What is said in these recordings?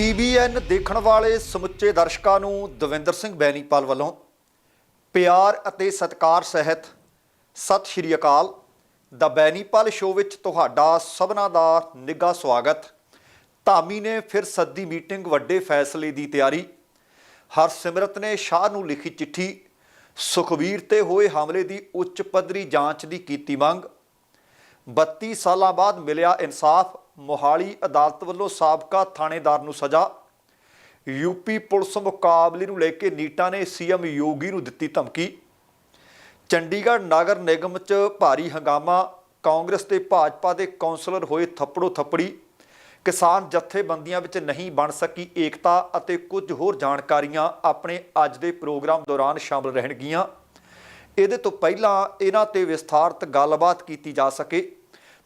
TVN ਦੇਖਣ ਵਾਲੇ ਸਮੁੱਚੇ ਦਰਸ਼ਕਾਂ ਨੂੰ ਦਵਿੰਦਰ ਸਿੰਘ ਬੈਣੀਪਾਲ ਵੱਲੋਂ ਪਿਆਰ ਅਤੇ ਸਤਿਕਾਰ ਸਹਿਤ ਸਤਿ ਸ਼੍ਰੀ ਅਕਾਲ। ਦਾ ਬੈਣੀਪਾਲ ਸ਼ੋਅ ਵਿੱਚ ਤੁਹਾਡਾ ਸਭਨਾ ਦਾ ਨਿੱਘਾ ਸਵਾਗਤ। ਧਾਮੀ ਨੇ ਫਿਰ ਸੱਦੀ ਮੀਟਿੰਗ ਵੱਡੇ ਫੈਸਲੇ ਦੀ ਤਿਆਰੀ। ਹਰਸਿਮਰਤ ਨੇ ਸ਼ਾਹ ਨੂੰ ਲਿਖੀ ਚਿੱਠੀ, ਸੁਖਬੀਰ ਤੇ ਹੋਏ ਹਮਲੇ ਦੀ ਉੱਚ ਪੱਧਰੀ ਜਾਂਚ ਦੀ ਕੀਤੀ ਮੰਗ। 32 ਸਾਲਾਂ ਬਾਅਦ ਮਿਲਿਆ ਇਨਸਾਫ ਮੋਹਾਲੀ ਅਦਾਲਤ ਵੱਲੋਂ ਸਾਬਕਾ ਥਾਣੇਦਾਰ ਨੂੰ ਸਜ਼ਾ। ਯੂਪੀ ਪੁਲਿਸ ਮੁਕਾਬਲੇ ਨੂੰ ਲੈ ਕੇ ਨੀਟਾ ਨੇ ਸੀਐਮ ਯੋਗੀ ਨੂੰ ਦਿੱਤੀ ਧਮਕੀ। ਚੰਡੀਗੜ੍ਹ ਨਗਰ ਨਿਗਮ 'ਚ ਭਾਰੀ ਹੰਗਾਮਾ, ਕਾਂਗਰਸ ਤੇ ਭਾਜਪਾ ਦੇ ਕੌਂਸਲਰ ਹੋਏ ਥੱਪੜੋ ਥੱਪੜੀ ਕਿਸਾਨ ਜਥੇਬੰਦੀਆਂ ਵਿੱਚ ਨਹੀਂ ਬਣ ਸਕੀ ਏਕਤਾ ਅਤੇ ਕੁਝ ਹੋਰ ਜਾਣਕਾਰੀਆਂ ਆਪਣੇ ਅੱਜ ਦੇ ਪ੍ਰੋਗਰਾਮ ਦੌਰਾਨ ਸ਼ਾਮਲ ਰਹਿਣਗੀਆਂ। ਇਹਦੇ ਤੋਂ ਪਹਿਲਾਂ ਇਹਨਾਂ ਤੇ ਵਿਸਥਾਰਤ ਗੱਲਬਾਤ ਕੀਤੀ ਜਾ ਸਕੇ।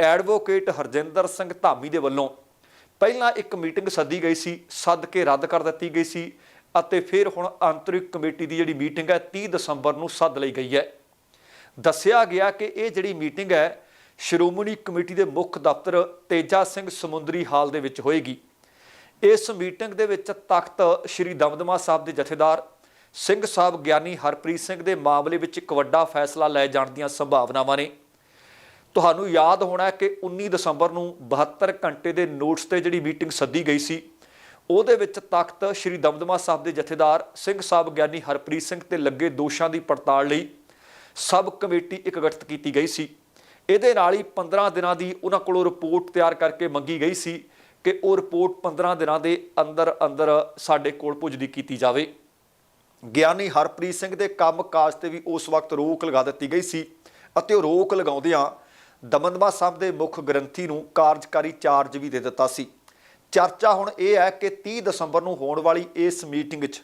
ਐਡਵੋਕੇਟ ਹਰਜਿੰਦਰ ਸਿੰਘ ਧਾਮੀ ਦੇ ਵੱਲੋਂ ਪਹਿਲਾਂ ਇੱਕ ਮੀਟਿੰਗ ਸੱਦੀ ਗਈ ਸੀ, ਸੱਦ ਕੇ ਰੱਦ ਕਰ ਦਿੱਤੀ ਗਈ ਸੀ ਅਤੇ ਫਿਰ ਹੁਣ ਆਂਤਰਿਕ ਕਮੇਟੀ ਦੀ ਜਿਹੜੀ ਮੀਟਿੰਗ ਹੈ 30 ਦਸੰਬਰ ਨੂੰ ਸੱਦ ਲਈ ਗਈ ਹੈ। ਦੱਸਿਆ ਗਿਆ ਕਿ ਇਹ ਜਿਹੜੀ ਮੀਟਿੰਗ ਹੈ, ਸ਼੍ਰੋਮਣੀ ਕਮੇਟੀ ਦੇ ਮੁੱਖ ਦਫ਼ਤਰ ਤੇਜਾ ਸਿੰਘ ਸਮੁੰਦਰੀ ਹਾਲ ਦੇ ਵਿੱਚ ਹੋਏਗੀ। ਇਸ ਮੀਟਿੰਗ ਦੇ ਵਿੱਚ ਤਖਤ ਸ੍ਰੀ ਦਮਦਮਾ ਸਾਹਿਬ ਦੇ ਜਥੇਦਾਰ, ਸਿੰਘ ਸਾਹਿਬ ਗਿਆਨੀ ਹਰਪ੍ਰੀਤ ਸਿੰਘ ਦੇ ਮਾਮਲੇ ਵਿੱਚ ਇੱਕ ਵੱਡਾ ਫੈਸਲਾ ਲੈ ਜਾਣ ਦੀਆਂ ਸੰਭਾਵਨਾਵਾਂ ਨੇ। ਤੁਹਾਨੂੰ ਯਾਦ ਹੋਣਾ ਕਿ 19 ਦਸੰਬਰ ਨੂੰ 72 ਘੰਟੇ ਦੇ ਨੋਟਸ ਤੇ ਜਿਹੜੀ ਮੀਟਿੰਗ ਸੱਦੀ ਗਈ ਸੀ, ਉਹਦੇ ਵਿੱਚ ਤਖਤ ਸ੍ਰੀ ਦਮਦਮਾ ਸਾਹਿਬ ਦੇ ਜਥੇਦਾਰ ਸਿੰਘ ਸਾਹਿਬ ਗਿਆਨੀ ਹਰਪ੍ਰੀਤ ਸਿੰਘ ਤੇ ਲੱਗੇ ਦੋਸ਼ਾਂ ਦੀ ਪੜਤਾਲ ਲਈ ਸਬ ਕਮੇਟੀ ਇੱਕ ਗਠਿਤ ਕੀਤੀ ਗਈ ਸੀ। ਇਹਦੇ ਨਾਲ ਹੀ 15 ਦਿਨਾਂ ਦੀ ਉਹਨਾਂ ਕੋਲੋਂ ਰਿਪੋਰਟ ਤਿਆਰ ਕਰਕੇ ਮੰਗੀ ਗਈ ਸੀ ਕਿ ਉਹ ਰਿਪੋਰਟ 15 ਦਿਨਾਂ ਦੇ ਅੰਦਰ ਅੰਦਰ ਸਾਡੇ ਕੋਲ ਪੁੱਜਦੀ ਕੀਤੀ ਜਾਵੇ। ਗਿਆਨੀ ਹਰਪ੍ਰੀਤ ਸਿੰਘ ਦੇ ਕੰਮਕਾਜ ਤੇ ਵੀ ਉਸ ਵਕਤ ਰੋਕ ਲਗਾ ਦਿੱਤੀ ਗਈ ਸੀ ਅਤੇ ਉਹ ਰੋਕ ਲਗਾਉਂਦਿਆਂ ਦਮਦਮਾ ਸਾਹਿਬ ਦੇ ਮੁੱਖ ਗ੍ਰੰਥੀ ਨੂੰ ਕਾਰਜਕਾਰੀ ਚਾਰਜ ਵੀ ਦੇ ਦਿੱਤਾ ਸੀ। ਚਰਚਾ ਹੁਣ ਇਹ ਹੈ ਕਿ 30 ਦਸੰਬਰ ਨੂੰ ਹੋਣ ਵਾਲੀ ਇਸ ਮੀਟਿੰਗ 'ਚ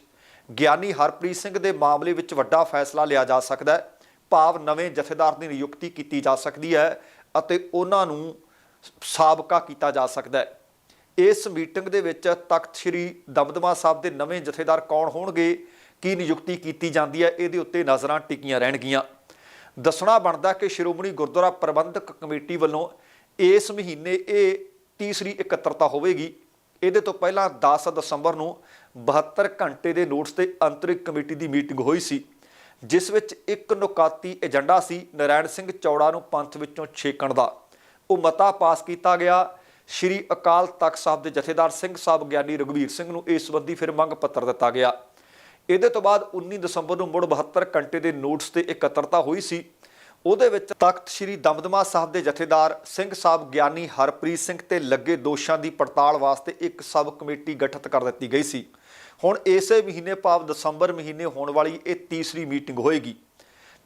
ਗਿਆਨੀ ਹਰਪ੍ਰੀਤ ਸਿੰਘ ਦੇ ਮਾਮਲੇ ਵਿੱਚ ਵੱਡਾ ਫੈਸਲਾ ਲਿਆ ਜਾ ਸਕਦਾ ਹੈ। ਭਾਵ ਨਵੇਂ ਜਥੇਦਾਰ ਦੀ ਨਿਯੁਕਤੀ ਕੀਤੀ ਜਾ ਸਕਦੀ ਹੈ ਅਤੇ ਉਹਨਾਂ ਨੂੰ ਸਾਬਕਾ ਕੀਤਾ ਜਾ ਸਕਦਾ ਹੈ। ਇਸ ਮੀਟਿੰਗ ਦੇ ਵਿੱਚ ਤਖਤ ਸ੍ਰੀ ਦਮਦਮਾ ਸਾਹਿਬ ਦੇ ਨਵੇਂ ਜਥੇਦਾਰ ਕੌਣ ਹੋਣਗੇ, ਕੀ ਨਿਯੁਕਤੀ ਕੀਤੀ ਜਾਂਦੀ ਹੈ, ਇਹਦੇ ਉੱਤੇ ਨਜ਼ਰਾਂ ਟਿਕੀਆਂ ਰਹਿਣਗੀਆਂ। ਦੱਸਣਾ ਬਣਦਾ ਕਿ ਸ਼੍ਰੋਮਣੀ ਗੁਰਦੁਆਰਾ ਪ੍ਰਬੰਧਕ ਕਮੇਟੀ ਵੱਲੋਂ ਇਸ ਮਹੀਨੇ ਇਹ ਤੀਸਰੀ ਇਕੱਤਰਤਾ ਹੋਵੇਗੀ। ਇਹਦੇ ਤੋਂ ਪਹਿਲਾਂ 10 ਦਸੰਬਰ ਨੂੰ 72 ਘੰਟੇ ਦੇ ਨੋਟਸ ਤੇ ਅੰਤਰਿਕ ਕਮੇਟੀ ਦੀ ਮੀਟਿੰਗ ਹੋਈ ਸੀ, ਜਿਸ ਵਿੱਚ ਇੱਕ ਨੁਕਾਤੀ ਏਜੰਡਾ ਸੀ ਨਰਾਇਣ ਸਿੰਘ ਚੌੜਾ ਨੂੰ ਪੰਥ ਵਿੱਚੋਂ ਛੇਕਣ ਦਾ। ਉਹ ਮਤਾ ਪਾਸ ਕੀਤਾ ਗਿਆ। ਸ਼੍ਰੀ ਅਕਾਲ ਤਖਤ ਸਾਹਿਬ ਦੇ ਜਥੇਦਾਰ ਸਿੰਘ ਸਾਹਿਬ ਗਿਆਨੀ ਰਘਵੀਰ ਸਿੰਘ ਨੂੰ ਇਸ ਸੰਬੰਧੀ ਫਿਰ ਮੰਗ ਪੱਤਰ ਦਿੱਤਾ ਗਿਆ। ਇਹਦੇ ਤੋਂ ਬਾਅਦ 19 ਦਸੰਬਰ ਨੂੰ ਮੁੜ 72 ਘੰਟੇ ਦੇ ਨੋਟਸ ਤੇ ਇਕੱਤਰਤਾ ਹੋਈ ਸੀ। ਉਹਦੇ ਵਿੱਚ ਤਖਤ ਸ੍ਰੀ ਦਮਦਮਾ ਸਾਹਿਬ ਦੇ ਜਥੇਦਾਰ ਸਿੰਘ ਸਾਹਿਬ ਗਿਆਨੀ ਹਰਪ੍ਰੀਤ ਸਿੰਘ ਤੇ ਲੱਗੇ ਦੋਸ਼ਾਂ ਦੀ ਪੜਤਾਲ ਵਾਸਤੇ ਇੱਕ ਸਬ ਕਮੇਟੀ ਗਠਿਤ ਕਰ ਦਿੱਤੀ ਗਈ ਸੀ। ਹੁਣ ਇਸੇ ਮਹੀਨੇ ਭਾਵ ਦਸੰਬਰ ਮਹੀਨੇ ਹੋਣ ਵਾਲੀ ਇਹ ਤੀਸਰੀ ਮੀਟਿੰਗ ਹੋਏਗੀ,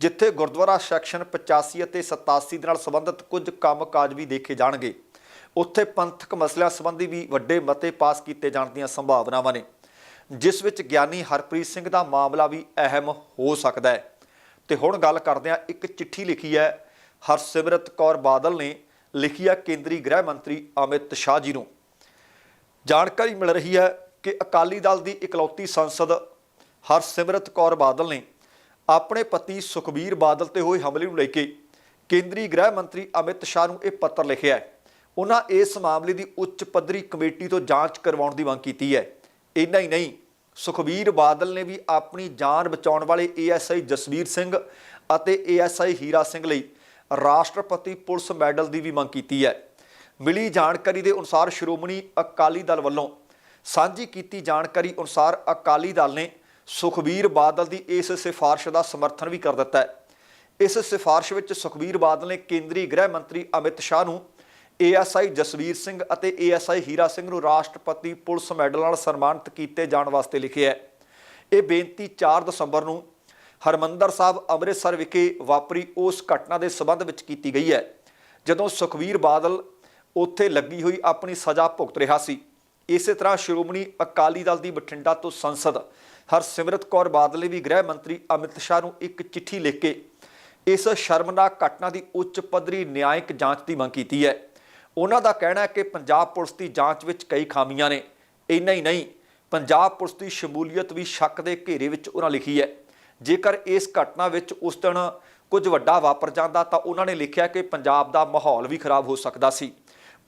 ਜਿੱਥੇ ਗੁਰਦੁਆਰਾ ਸੈਕਸ਼ਨ 85 ਅਤੇ 87 ਦੇ ਨਾਲ ਸੰਬੰਧਿਤ ਕੁਝ ਕੰਮਕਾਜ ਵੀ ਦੇਖੇ ਜਾਣਗੇ। ਉੱਥੇ ਪੰਥਕ ਮਸਲਿਆਂ ਸੰਬੰਧੀ ਵੀ ਵੱਡੇ ਮਤੇ ਪਾਸ ਕੀਤੇ ਜਾਣ ਦੀਆਂ ਸੰਭਾਵਨਾਵਾਂ ਨੇ। ਜਿਸ ਵਿੱਚ ਗਿਆਨੀ ਹਰਪ੍ਰੀਤ ਸਿੰਘ ਦਾ ਮਾਮਲਾ ਵੀ ਅਹਿਮ ਹੋ ਸਕਦਾ ਹੈ। ਤੇ ਹੁਣ ਗੱਲ ਕਰਦੇ ਹਾਂ, ਇੱਕ ਚਿੱਠੀ ਲਿਖੀ ਹੈ, ਹਰਸਿਮਰਤ ਕੌਰ ਬਾਦਲ ਨੇ ਲਿਖੀ ਹੈ ਕੇਂਦਰੀ ਗ੍ਰਹਿ ਮੰਤਰੀ ਅਮਿਤ ਸ਼ਾਹ ਜੀ ਨੂੰ। ਜਾਣਕਾਰੀ ਮਿਲ ਰਹੀ ਹੈ ਕਿ ਅਕਾਲੀ ਦਲ ਦੀ ਇਕਲੌਤੀ ਸੰਸਦ ਹਰਸਿਮਰਤ ਕੌਰ ਬਾਦਲ ਨੇ ਆਪਣੇ ਪਤੀ ਸੁਖਬੀਰ ਬਾਦਲ ਤੇ ਹੋਏ ਹਮਲੇ ਨੂੰ ਲੈ ਕੇ ਕੇਂਦਰੀ ਗ੍ਰਹਿ ਮੰਤਰੀ ਅਮਿਤ ਸ਼ਾਹ ਨੂੰ ਇਹ ਪੱਤਰ ਲਿਖਿਆ ਹੈ। ਉਹਨਾਂ ਇਸ ਮਾਮਲੇ ਦੀ ਉੱਚ ਪੱਧਰੀ ਕਮੇਟੀ ਤੋਂ ਜਾਂਚ ਕਰਵਾਉਣ ਦੀ ਮੰਗ ਕੀਤੀ ਹੈ। ਇੰਨਾ ਹੀ ਨਹੀਂ, ਸੁਖਬੀਰ ਬਾਦਲ ਨੇ ਵੀ ਆਪਣੀ ਜਾਨ ਬਚਾਉਣ ਵਾਲੇ ਏਐਸਆਈ ਜਸਵੀਰ ਸਿੰਘ ਅਤੇ ਏਐਸਆਈ ਹੀਰਾ ਸਿੰਘ ਲਈ ਰਾਸ਼ਟਰਪਤੀ ਪੁਲਿਸ ਮੈਡਲ ਦੀ ਵੀ ਮੰਗ ਕੀਤੀ ਹੈ। ਮਿਲੀ ਜਾਣਕਾਰੀ ਦੇ ਅਨੁਸਾਰ ਸ਼੍ਰੋਮਣੀ ਅਕਾਲੀ ਦਲ ਵੱਲੋਂ ਸਾਂਝੀ ਕੀਤੀ ਜਾਣਕਾਰੀ ਅਨੁਸਾਰ ਅਕਾਲੀ ਦਲ ਨੇ ਸੁਖਬੀਰ ਬਾਦਲ ਦੀ ਇਸ ਸਿਫਾਰਿਸ਼ ਦਾ ਸਮਰਥਨ ਵੀ ਕਰ ਦਿੱਤਾ ਹੈ। ਇਸ ਸਿਫਾਰਿਸ਼ ਵਿੱਚ ਸੁਖਬੀਰ ਬਾਦਲ ਨੇ ਕੇਂਦਰੀ ਗ੍ਰਹਿ ਮੰਤਰੀ ਅਮਿਤ ਸ਼ਾਹ ਨੂੰ ਏਐਸਆਈ ਜਸਵੀਰ ਸਿੰਘ ਅਤੇ ਏਐਸਆਈ ਹੀਰਾ ਸਿੰਘ ਨੂੰ ਰਾਸ਼ਟਰਪਤੀ ਪੁਲਿਸ ਮੈਡਲ ਨਾਲ ਸਨਮਾਨਿਤ ਕੀਤੇ ਜਾਣ ਵਾਸਤੇ ਲਿਖਿਆ ਹੈ। ਇਹ ਬੇਨਤੀ 4 ਦਸੰਬਰ ਨੂੰ ਹਰਮੰਦਰ ਸਾਹਿਬ ਅੰਮ੍ਰਿਤਸਰ ਵਿਖੇ ਵਾਪਰੀ ਉਸ ਘਟਨਾ ਦੇ ਸਬੰਧ ਵਿੱਚ ਕੀਤੀ ਗਈ ਹੈ, ਜਦੋਂ ਸੁਖਵੀਰ ਬਾਦਲ ਉੱਥੇ ਲੱਗੀ ਹੋਈ ਆਪਣੀ ਸਜ਼ਾ ਭੁਗਤ ਰਿਹਾ ਸੀ। ਇਸੇ ਤਰ੍ਹਾਂ ਸ਼੍ਰੋਮਣੀ ਅਕਾਲੀ ਦਲ ਦੀ ਬਠਿੰਡਾ ਤੋਂ ਸੰਸਦ ਹਰਸਿਮਰਤ ਕੌਰ ਬਾਦਲ ਨੇ ਵੀ ਗ੍ਰਹਿ ਮੰਤਰੀ ਅਮਿਤ ਸ਼ਾਹ ਨੂੰ ਇੱਕ ਚਿੱਠੀ ਲਿਖ ਕੇ ਇਸ ਸ਼ਰਮਨਾਕ ਘਟਨਾ ਦੀ ਉੱਚ ਪੱਧਰੀ ਨਿਆਇਕ ਜਾਂਚ ਦੀ ਮੰਗ ਕੀਤੀ ਹੈ। ਉਹਨਾਂ ਦਾ ਕਹਿਣਾ ਹੈ ਕਿ ਪੰਜਾਬ ਪੁਲਿਸ ਦੀ ਜਾਂਚ ਵਿੱਚ ਕਈ ਖਾਮੀਆਂ ਨੇ। ਇੰਨਾ ਹੀ ਨਹੀਂ, ਪੰਜਾਬ ਪੁਲਿਸ ਦੀ ਸ਼ਮੂਲੀਅਤ ਵੀ ਸ਼ੱਕ ਦੇ ਘੇਰੇ ਵਿੱਚ ਉਹਨਾਂ ਲਿਖੀ ਹੈ। ਜੇਕਰ ਇਸ ਘਟਨਾ ਵਿੱਚ ਉਸ ਦਿਨ ਕੁਝ ਵੱਡਾ ਵਾਪਰ ਜਾਂਦਾ ਤਾਂ ਉਹਨਾਂ ਨੇ ਲਿਖਿਆ ਕਿ ਪੰਜਾਬ ਦਾ ਮਾਹੌਲ ਵੀ ਖਰਾਬ ਹੋ ਸਕਦਾ ਸੀ।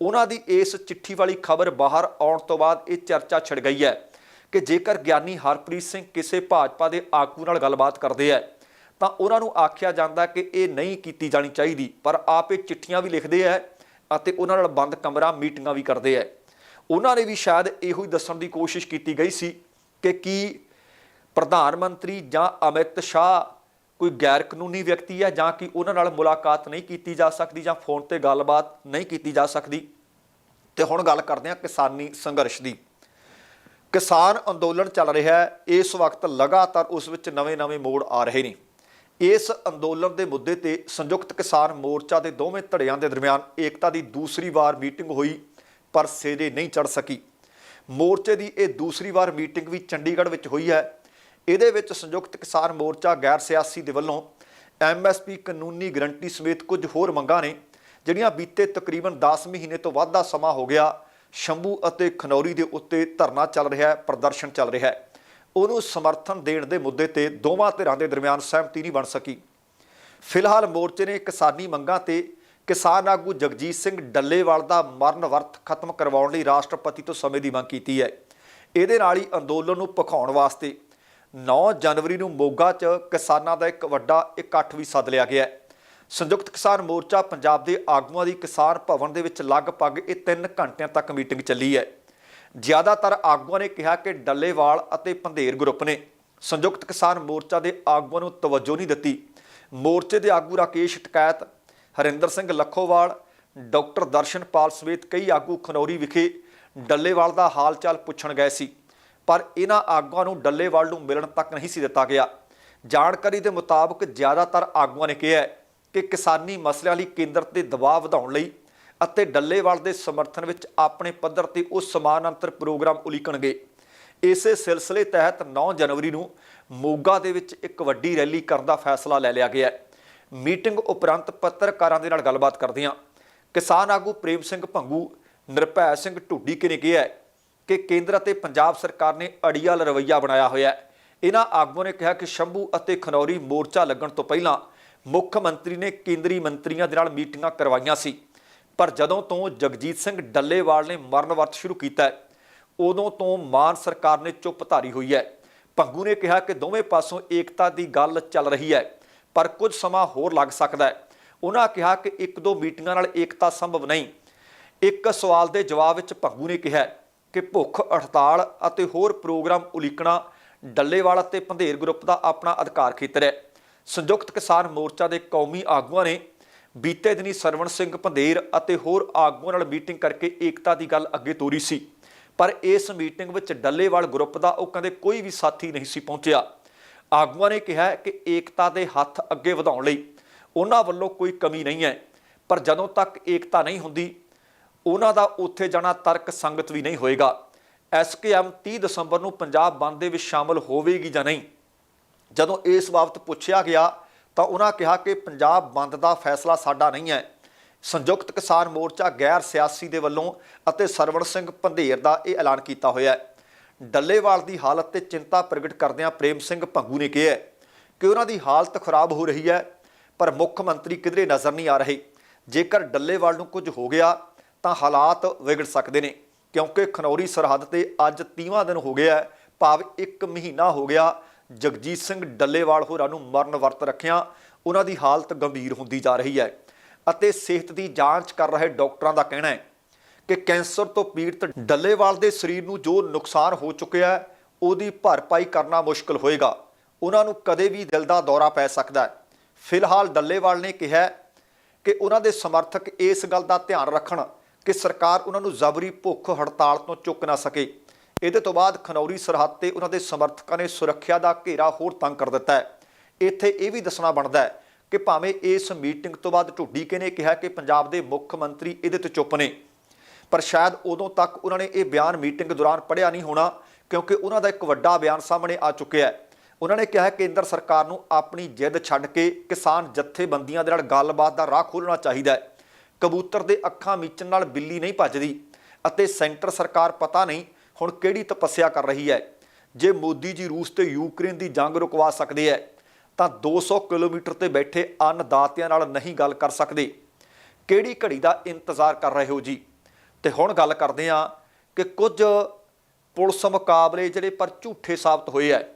ਉਹਨਾਂ ਦੀ ਇਸ ਚਿੱਠੀ ਵਾਲੀ ਖਬਰ ਬਾਹਰ ਆਉਣ ਤੋਂ ਬਾਅਦ ਇਹ ਚਰਚਾ ਛਿੜ ਗਈ ਹੈ ਕਿ ਜੇਕਰ ਗਿਆਨੀ ਹਰਪ੍ਰੀਤ ਸਿੰਘ ਕਿਸੇ ਭਾਜਪਾ ਦੇ ਆਗੂ ਨਾਲ ਗੱਲਬਾਤ ਕਰਦੇ ਹੈ, ਤਾਂ ਉਹਨਾਂ ਨੂੰ ਆਖਿਆ ਜਾਂਦਾ ਕਿ ਇਹ ਨਹੀਂ ਕੀਤੀ ਜਾਣੀ ਚਾਹੀਦੀ, ਪਰ ਆਪ ਇਹ ਚਿੱਠੀਆਂ ਵੀ ਲਿਖਦੇ ਹੈ ਅਤੇ ਉਹਨਾਂ ਨਾਲ ਬੰਦ ਕਮਰਾ ਮੀਟਿੰਗਾਂ ਵੀ ਕਰਦੇ ਹੈ ਉਹਨਾਂ ਨੇ ਵੀ ਸ਼ਾਇਦ ਇਹੋ ਹੀ ਦੱਸਣ ਦੀ ਕੋਸ਼ਿਸ਼ ਕੀਤੀ ਗਈ ਸੀ ਕਿ ਕੀ ਪ੍ਰਧਾਨ ਮੰਤਰੀ ਜਾਂ ਅਮਿਤ ਸ਼ਾਹ ਕੋਈ ਗੈਰ ਕਾਨੂੰਨੀ ਵਿਅਕਤੀ ਹੈ ਜਾਂ ਕਿ ਉਹਨਾਂ ਨਾਲ ਮੁਲਾਕਾਤ ਨਹੀਂ ਕੀਤੀ ਜਾ ਸਕਦੀ ਜਾਂ ਫੋਨ ਤੇ ਗੱਲਬਾਤ ਨਹੀਂ ਕੀਤੀ ਜਾ ਸਕਦੀ। ਤੇ ਹੁਣ ਗੱਲ ਕਰਦੇ ਹਾਂ ਕਿਸਾਨੀ ਸੰਘਰਸ਼ ਦੀ। ਕਿਸਾਨ ਅੰਦੋਲਨ ਚੱਲ ਰਿਹਾ ਹੈ। ਇਸ ਵਕਤ ਲਗਾਤਾਰ ਉਸ ਵਿੱਚ ਨਵੇਂ-ਨਵੇਂ ਮੋੜ ਆ ਰਹੇ ਨੇ। ਇਸ ਅੰਦੋਲਨ ਦੇ ਮੁੱਦੇ ਤੇ ਸੰਯੁਕਤ ਕਿਸਾਨ ਮੋਰਚਾ ਦੇ ਦੋਵੇਂ ਧੜਿਆਂ ਦੇ ਦਰਮਿਆਨ ਏਕਤਾ ਦੀ ਦੂਸਰੀ ਵਾਰ ਮੀਟਿੰਗ ਹੋਈ, ਪਰ ਸਿਰੇ ਨਹੀਂ ਚੜ ਸਕੀ। ਮੋਰਚੇ ਦੀ ਇਹ ਦੂਸਰੀ ਵਾਰ ਮੀਟਿੰਗ ਵੀ ਚੰਡੀਗੜ੍ਹ ਵਿੱਚ ਹੋਈ ਹੈ। ਇਹਦੇ ਵਿੱਚ ਸੰਯੁਕਤ ਕਿਸਾਨ ਮੋਰਚਾ ਗੈਰ ਸਿਆਸੀ ਦੇ ਵੱਲੋਂ ਐਮਐਸਪੀ ਕਾਨੂੰਨੀ ਗਰੰਟੀ ਸਮੇਤ ਕੁਝ ਹੋਰ ਮੰਗਾਂ ਨੇ, ਜਿਹੜੀਆਂ ਬੀਤੇ ਤਕਰੀਬਨ 10 ਮਹੀਨੇ ਤੋਂ ਵੱਧ ਦਾ ਸਮਾਂ ਹੋ ਗਿਆ, ਸ਼ੰਭੂ ਅਤੇ ਖਨੌਰੀ ਦੇ ਉੱਤੇ ਧਰਨਾ ਚੱਲ ਰਿਹਾ ਹੈ, ਪ੍ਰਦਰਸ਼ਨ ਚੱਲ ਰਿਹਾ ਹੈ। ਉਹਨੂੰ ਸਮਰਥਨ ਦੇਣ ਦੇ ਮੁੱਦੇ ਤੇ ਦੋਵਾਂ ਧਿਰਾਂ ਦੇ ਦਰਮਿਆਨ ਸਹਿਮਤੀ ਨਹੀਂ ਬਣ ਸਕੀ। ਫਿਲਹਾਲ ਮੋਰਚੇ ਨੇ ਕਿਸਾਨੀ ਮੰਗਾਂ ਤੇ ਕਿਸਾਨ ਆਗੂ ਜਗਜੀਤ ਸਿੰਘ ਡੱਲੇਵਾਲ ਦਾ ਮਰਨ ਵਰਤ ਖਤਮ ਕਰਵਾਉਣ ਲਈ ਰਾਸ਼ਟਰਪਤੀ ਤੋਂ ਸਮੇਂ ਦੀ ਮੰਗ ਕੀਤੀ ਹੈ। ਇਹਦੇ ਨਾਲ ਹੀ ਅੰਦੋਲਨ ਨੂੰ ਭਖਾਉਣ ਵਾਸਤੇ 9 ਜਨਵਰੀ ਨੂੰ ਮੋਗਾ 'ਚ ਕਿਸਾਨਾਂ ਦਾ ਇੱਕ ਵੱਡਾ ਇਕੱਠ ਵੀ ਸੱਦ ਲਿਆ ਗਿਆ ਹੈ। ਸੰਯੁਕਤ ਕਿਸਾਨ ਮੋਰਚਾ ਪੰਜਾਬ ਦੇ ਆਗੂਆਂ ਦੀ ਕਿਸਾਨ ਭਵਨ ਦੇ ਵਿੱਚ ਲਗਭਗ ਇਹ 3 ਘੰਟਿਆਂ ਤੱਕ ਮੀਟਿੰਗ ਚੱਲੀ ਹੈ। ਜ਼ਿਆਦਾਤਰ ਆਗੂਆਂ ਨੇ ਕਿਹਾ ਕਿ ਡੱਲੇਵਾਲ ਅਤੇ ਪੰਧੇਰ ਗਰੁੱਪ ਨੇ ਸੰਯੁਕਤ ਕਿਸਾਨ ਮੋਰਚਾ ਦੇ ਆਗੂਆਂ ਨੂੰ ਤਵੱਜੋ ਨਹੀਂ ਦਿੱਤੀ। ਮੋਰਚੇ ਦੇ ਆਗੂ ਰਾਕੇਸ਼ ਟਕੈਤ ਹਰਿੰਦਰ ਸਿੰਘ ਲੱਖੋਵਾਲ, ਡਾਕਟਰ ਦਰਸ਼ਨਪਾਲ ਸਮੇਤ ਕਈ ਆਗੂ ਖਨੌਰੀ ਵਿਖੇ ਡੱਲੇਵਾਲ ਦਾ ਹਾਲ ਚਾਲ ਪੁੱਛਣ ਗਏ ਸੀ। ਪਰ ਇਹਨਾਂ ਆਗੂਆਂ ਨੂੰ ਡੱਲੇਵਾਲ ਨੂੰ ਮਿਲਣ ਤੱਕ ਨਹੀਂ ਸੀ ਦਿੱਤਾ ਗਿਆ। ਜਾਣਕਾਰੀ ਦੇ ਮੁਤਾਬਕ ਜ਼ਿਆਦਾਤਰ ਆਗੂਆਂ ਨੇ ਕਿਹਾ ਕਿ ਕਿਸਾਨੀ ਮਸਲਿਆਂ ਲਈ ਕੇਂਦਰ ਤੇ ਦਬਾਅ ਵਧਾਉਣ ਲਈ ਅਤੇ ਡੱਲੇਵਾਲ ਦੇ ਸਮਰਥਨ ਵਿੱਚ ਆਪਣੇ ਪੱਧਰ ਤੇ ਉਹ ਸਮਾਨਾਂਤਰ ਪ੍ਰੋਗਰਾਮ ਉਲੀਕਣਗੇ। ਇਸੇ ਸਿਲਸਿਲੇ ਤਹਿਤ 9 ਜਨਵਰੀ ਨੂੰ ਮੋਗਾ ਦੇ ਵਿੱਚ ਇੱਕ ਵੱਡੀ ਰੈਲੀ ਕਰਨ ਦਾ ਫੈਸਲਾ ਲੈ ਲਿਆ ਗਿਆ ਹੈ। ਮੀਟਿੰਗ ਉਪਰੰਤ ਪੱਤਰਕਾਰਾਂ ਦੇ ਨਾਲ ਗੱਲਬਾਤ ਕਰਦਿਆਂ ਕਿਸਾਨ ਆਗੂ ਪ੍ਰੇਮ ਸਿੰਘ ਭੰਗੂ, ਨਿਰਭੈ ਸਿੰਘ ਢੁੱਡੀ ਕੇ ਨੇ ਕਿਹਾ ਕਿ ਕੇਂਦਰ ਅਤੇ ਪੰਜਾਬ ਸਰਕਾਰ ਨੇ ਅੜੀਅਲ ਰਵੱਈਆ ਬਣਾਇਆ ਹੋਇਆ ਹੈ। ਇਹਨਾਂ ਆਗੂਆਂ ਨੇ ਕਿਹਾ ਕਿ ਸ਼ੰਭੂ ਅਤੇ ਖਨੌਰੀ ਮੋਰਚਾ ਲੱਗਣ ਤੋਂ ਪਹਿਲਾਂ ਮੁੱਖ ਮੰਤਰੀ ਨੇ ਕੇਂਦਰੀ ਮੰਤਰੀਆਂ ਦੇ ਨਾਲ ਮੀਟਿੰਗਾਂ ਕਰਵਾਈਆਂ ਸੀ। ਪਰ ਜਦੋਂ ਤੋਂ ਜਗਜੀਤ ਸਿੰਘ ਡੱਲੇਵਾਲ ਨੇ ਮਰਨ ਵਰਤ ਸ਼ੁਰੂ ਕੀਤਾ ਉਦੋਂ ਤੋਂ ਮਾਨ ਸਰਕਾਰ ਨੇ ਚੁੱਪ ਧਾਰੀ ਹੋਈ ਹੈ। ਭੰਗੂ ਨੇ ਕਿਹਾ ਕਿ ਦੋਵੇਂ ਪਾਸੋਂ ਏਕਤਾ ਦੀ ਗੱਲ ਚੱਲ ਰਹੀ ਹੈ, ਪਰ ਕੁਝ ਸਮਾਂ ਹੋਰ ਲੱਗ ਸਕਦਾ ਹੈ। ਉਹਨਾਂ ਕਿਹਾ ਕਿ ਇੱਕ ਦੋ ਮੀਟਿੰਗਾਂ ਨਾਲ ਏਕਤਾ ਸੰਭਵ ਨਹੀਂ। ਇੱਕ ਸਵਾਲ ਦੇ ਜਵਾਬ ਵਿੱਚ ਭੰਗੂ ਨੇ ਕਿਹਾ ਕਿ ਭੁੱਖ, ਹੜਤਾਲ ਅਤੇ ਹੋਰ ਪ੍ਰੋਗਰਾਮ ਉਲੀਕਣਾ ਡੱਲੇਵਾਲ ਅਤੇ ਪੰਧੇਰ ਗਰੁੱਪ ਦਾ ਆਪਣਾ ਅਧਿਕਾਰ ਖੇਤਰ ਹੈ। ਸੰਯੁਕਤ ਕਿਸਾਨ ਮੋਰਚਾ ਦੇ ਕੌਮੀ ਆਗੂਆਂ ਨੇ ਬੀਤੇ ਦਿਨੀ ਸਰਵਣ ਸਿੰਘ ਪੰਧੇਰ ਅਤੇ ਹੋਰ ਆਗੂਆਂ ਨਾਲ ਮੀਟਿੰਗ ਕਰਕੇ ਏਕਤਾ ਦੀ ਗੱਲ ਅੱਗੇ ਤੋਰੀ ਸੀ। ਪਰ ਇਸ ਮੀਟਿੰਗ ਵਿੱਚ ਡੱਲੇਵਾਲ ਗਰੁੱਪ ਦਾ ਉਹ ਕਹਿੰਦੇ ਕੋਈ ਵੀ ਸਾਥੀ ਨਹੀਂ ਸੀ ਪਹੁੰਚਿਆ। ਆਗੂਆਂ ਨੇ ਕਿਹਾ ਕਿ ਏਕਤਾ ਦੇ ਹੱਥ ਅੱਗੇ ਵਧਾਉਣ ਲਈ ਉਹਨਾਂ ਵੱਲੋਂ ਕੋਈ ਕਮੀ ਨਹੀਂ ਹੈ, ਪਰ ਜਦੋਂ ਤੱਕ ਏਕਤਾ ਨਹੀਂ ਹੁੰਦੀ, ਉਹਨਾਂ ਦਾ ਉੱਥੇ ਜਾਣਾ ਤਰਕ ਸੰਗਤ ਵੀ ਨਹੀਂ ਹੋਏਗਾ। ਐਸਕੇਐਮ 30 ਦਸੰਬਰ ਨੂੰ ਪੰਜਾਬ ਬੰਦ ਦੇ ਵਿੱਚ ਸ਼ਾਮਲ ਹੋਵੇਗੀ ਜਾਂ ਨਹੀਂ? ਜਦੋਂ ਇਸ ਬਾਬਤ ਪੁੱਛਿਆ ਗਿਆ ਤਾਂ ਉਹਨਾਂ ਕਿਹਾ ਕਿ ਪੰਜਾਬ ਬੰਦ ਦਾ ਫੈਸਲਾ ਸਾਡਾ ਨਹੀਂ ਹੈ। ਸੰਯੁਕਤ ਕਿਸਾਨ ਮੋਰਚਾ ਗੈਰ ਸਿਆਸੀ ਦੇ ਵੱਲੋਂ ਅਤੇ ਸਰਵਣ ਸਿੰਘ ਪੰਧੇਰ ਦਾ ਇਹ ਐਲਾਨ ਕੀਤਾ ਹੋਇਆ ਹੈ। ਡੱਲੇਵਾਲ ਦੀ ਹਾਲਤ ਤੇ ਚਿੰਤਾ ਪ੍ਰਗਟ ਕਰਦਿਆਂ ਪ੍ਰੇਮ ਸਿੰਘ ਭੰਗੂ ਨੇ ਕਿਹਾ ਕਿ ਉਹਨਾਂ ਦੀ ਹਾਲਤ ਖਰਾਬ ਹੋ ਰਹੀ ਹੈ, ਪਰ ਮੁੱਖ ਮੰਤਰੀ ਕਿਧਰੇ ਨਜ਼ਰ ਨਹੀਂ ਆ ਰਹੇ। ਜੇਕਰ ਡੱਲੇਵਾਲ ਨੂੰ ਕੁਝ ਹੋ ਗਿਆ, ਤਾਂ ਹਾਲਾਤ ਵਿਗੜ ਸਕਦੇ ਨੇ, ਕਿਉਂਕਿ ਖਨੌਰੀ ਸਰਹੱਦ ਤੇ ਅੱਜ 30ਵਾਂ ਦਿਨ ਹੋ ਗਿਆ ਭਾਵ 1 ਮਹੀਨਾ ਹੋ ਗਿਆ ਜਗਜੀਤ ਸਿੰਘ ਡੱਲੇਵਾਲ ਹੋਰਾਂ ਨੂੰ ਮਰਨ ਵਰਤ ਰੱਖਿਆ। ਉਹਨਾਂ ਦੀ ਹਾਲਤ ਗੰਭੀਰ ਹੁੰਦੀ ਜਾ ਰਹੀ ਹੈ ਅਤੇ ਸਿਹਤ ਦੀ ਜਾਂਚ ਕਰ ਰਹੇ ਡਾਕਟਰਾਂ ਦਾ ਕਹਿਣਾ ਹੈ ਕਿ ਕੈਂਸਰ ਤੋਂ ਪੀੜਤ ਡੱਲੇਵਾਲ ਦੇ ਸਰੀਰ ਨੂੰ ਜੋ ਨੁਕਸਾਨ ਹੋ ਚੁੱਕਿਆ ਹੈ, ਉਹਦੀ ਭਰਪਾਈ ਕਰਨਾ ਮੁਸ਼ਕਲ ਹੋਏਗਾ। ਉਹਨਾਂ ਨੂੰ ਕਦੇ ਵੀ ਦਿਲ ਦਾ ਦੌਰਾ ਪੈ ਸਕਦਾ ਹੈ। ਫਿਲਹਾਲ ਡੱਲੇਵਾਲ ਨੇ ਕਿਹਾ ਕਿ ਉਹਨਾਂ ਦੇ ਸਮਰਥਕ ਇਸ ਗੱਲ ਦਾ ਧਿਆਨ ਰੱਖਣ ਕਿ ਸਰਕਾਰ ਉਹਨਾਂ ਨੂੰ ਜ਼ਬਰੀ ਭੁੱਖ ਹੜਤਾਲ ਤੋਂ ਚੁੱਕ ਨਾ ਸਕੇ। ਇਹਦੇ ਤੋਂ ਬਾਅਦ ਖਨੌਰੀ ਸਰਹੱਦ ਤੇ ਉਹਨਾਂ ਦੇ ਸਮਰਥਕਾਂ ਨੇ ਸੁਰੱਖਿਆ ਦਾ ਘੇਰਾ ਹੋਰ ਤੰਗ ਕਰ ਦਿੱਤਾ ਹੈ। ਇੱਥੇ ਇਹ ਵੀ ਦੱਸਣਾ ਬਣਦਾ ਹੈ ਕਿ ਭਾਵੇਂ ਇਸ ਮੀਟਿੰਗ ਤੋਂ ਬਾਅਦ ਢੁੱਡੀਕੇ ਨੇ ਕਿਹਾ ਕਿ ਪੰਜਾਬ ਦੇ ਮੁੱਖ ਮੰਤਰੀ ਇਹਦੇ ਤੇ ਚੁੱਪ ਨੇ, ਪਰ ਸ਼ਾਇਦ ਉਦੋਂ ਤੱਕ ਉਹਨਾਂ ਨੇ ਇਹ ਬਿਆਨ ਮੀਟਿੰਗ ਦੌਰਾਨ ਪੜ੍ਹਿਆ ਨਹੀਂ ਹੋਣਾ, ਕਿਉਂਕਿ ਉਹਨਾਂ ਦਾ ਇੱਕ ਵੱਡਾ ਬਿਆਨ ਸਾਹਮਣੇ ਆ ਚੁੱਕਿਆ ਹੈ। ਉਹਨਾਂ ਨੇ ਕਿਹਾ ਕੇਂਦਰ ਸਰਕਾਰ ਨੂੰ ਆਪਣੀ ਜਿੱਦ ਛੱਡ ਕੇ ਕਿਸਾਨ ਜਥੇਬੰਦੀਆਂ ਦੇ ਨਾਲ ਗੱਲਬਾਤ ਦਾ ਰਾਹ ਖੋਲ੍ਹਣਾ ਚਾਹੀਦਾ ਹੈ। ਕਬੂਤਰ ਦੇ ਅੱਖਾਂ ਮੀਚਣ ਨਾਲ ਬਿੱਲੀ ਨਹੀਂ ਭੱਜਦੀ ਅਤੇ ਸੈਂਟਰ ਸਰਕਾਰ ਪਤਾ ਨਹੀਂ ਹੁਣ ਕਿਹੜੀ ਤਪੱਸਿਆ ਕਰ ਰਹੀ ਹੈ? ਜੇ ਮੋਦੀ ਜੀ ਰੂਸ ਤੇ ਯੂਕਰੇਨ ਦੀ ਜੰਗ ਰੁਕਵਾ ਸਕਦੇ ਹੈ, ਤਾਂ 200 ਕਿਲੋਮੀਟਰ ਤੇ ਬੈਠੇ ਅੰਨਦਾਤਿਆਂ ਨਾਲ ਨਹੀਂ ਗੱਲ ਕਰ ਸਕਦੇ। ਕਿਹੜੀ ਘੜੀ ਦਾ ਇੰਤਜ਼ਾਰ ਕਰ ਰਹੇ ਹੋ ਜੀ? ਤੇ ਹੁਣ ਗੱਲ ਕਰਦੇ ਹਾਂ ਕਿ ਕੁਝ ਪੁਲਿਸ ਮੁਕਾਬਲੇ ਜਿਹੜੇ ਪਰ ਝੂਠੇ ਸਾਬਤ ਹੋਏ ਹੈ।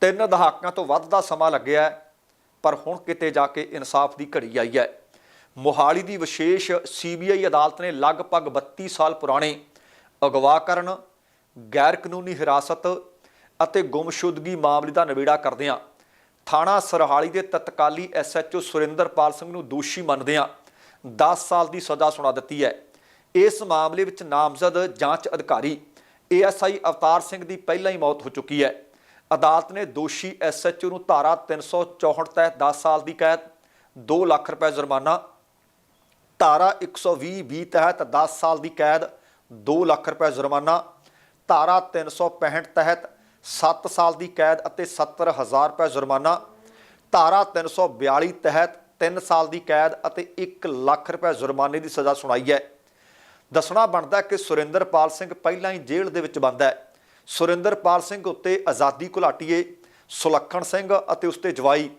ਤਿੰਨ ਦਹਾਕਿਆਂ ਤੋਂ ਵੱਧ ਦਾ ਸਮਾਂ ਲੱਗਿਆ ਪਰ ਹੁਣ ਕਿਤੇ ਜਾ ਕੇ ਇਨਸਾਫ ਦੀ ਘੜੀ ਆਈ ਹੈ। ਮੋਹਾਲੀ ਦੀ ਵਿਸ਼ੇਸ਼ ਸੀਬੀਆਈ ਅਦਾਲਤ ਨੇ ਲਗਭਗ 32 ਸਾਲ ਪੁਰਾਣੇ ਅਗਵਾ ਕਰਨ ਗੈਰ ਕਾਨੂੰਨੀ ਹਿਰਾਸਤ ਅਤੇ ਗੁੰਮਸ਼ੁਦਗੀ ਮਾਮਲੇ ਦਾ ਨਿਬੇੜਾ ਕਰਦਿਆਂ ਥਾਣਾ ਸਰਹਾਲੀ ਦੇ ਤਤਕਾਲੀ ਐਸਐਚਓ ਸੁਰਿੰਦਰਪਾਲ ਸਿੰਘ ਨੂੰ ਦੋਸ਼ੀ ਮੰਨਦਿਆਂ 10 ਸਾਲ ਦੀ ਸਜ਼ਾ ਸੁਣਾ ਦਿੱਤੀ ਹੈ। ਇਸ ਮਾਮਲੇ ਵਿੱਚ ਨਾਮਜ਼ਦ ਜਾਂਚ ਅਧਿਕਾਰੀ ਏਐਸਆਈ ਅਵਤਾਰ ਸਿੰਘ ਦੀ ਪਹਿਲਾਂ ਹੀ ਮੌਤ ਹੋ ਚੁੱਕੀ ਹੈ। ਅਦਾਲਤ ਨੇ ਦੋਸ਼ੀ ਐਸਐਚਓ ਨੂੰ ਧਾਰਾ 364 ਤਹਿਤ 10 ਸਾਲ ਦੀ ਕੈਦ 2 ਲੱਖ ਰੁਪਏ ਜੁਰਮਾਨਾ, ਧਾਰਾ 120 ਬੀ ਤਹਿਤ 10 ਸਾਲ ਦੀ ਕੈਦ 2 ਲੱਖ ਰੁਪਏ ਜੁਰਮਾਨਾ ਧਾਰਾ 365 ਤਹਿਤ 7 ਸਾਲ ਦੀ ਕੈਦ ਅਤੇ 70000 ਰੁਪਏ ਜੁਰਮਾਨਾ, ਧਾਰਾ 342 ਤਹਿਤ 3 ਸਾਲ ਦੀ ਕੈਦ ਅਤੇ 1 ਲੱਖ ਰੁਪਏ ਜੁਰਮਾਨੇ ਦੀ ਸਜ਼ਾ ਸੁਣਾਈ ਹੈ। ਦੱਸਣਾ ਬਣਦਾ ਕਿ ਸੁਰਿੰਦਰਪਾਲ ਸਿੰਘ ਪਹਿਲਾਂ ਹੀ ਜੇਲ੍ਹ ਦੇ ਵਿੱਚ ਬੰਦ ਹੈ। ਸੁਰਿੰਦਰਪਾਲ ਸਿੰਘ ਉੱਤੇ ਆਜ਼ਾਦੀ ਘੁਲਾਟੀਏ, ਸੁਲੱਖਣ ਸਿੰਘ ਅਤੇ ਉਸਤੇ ਜਵਾਈ,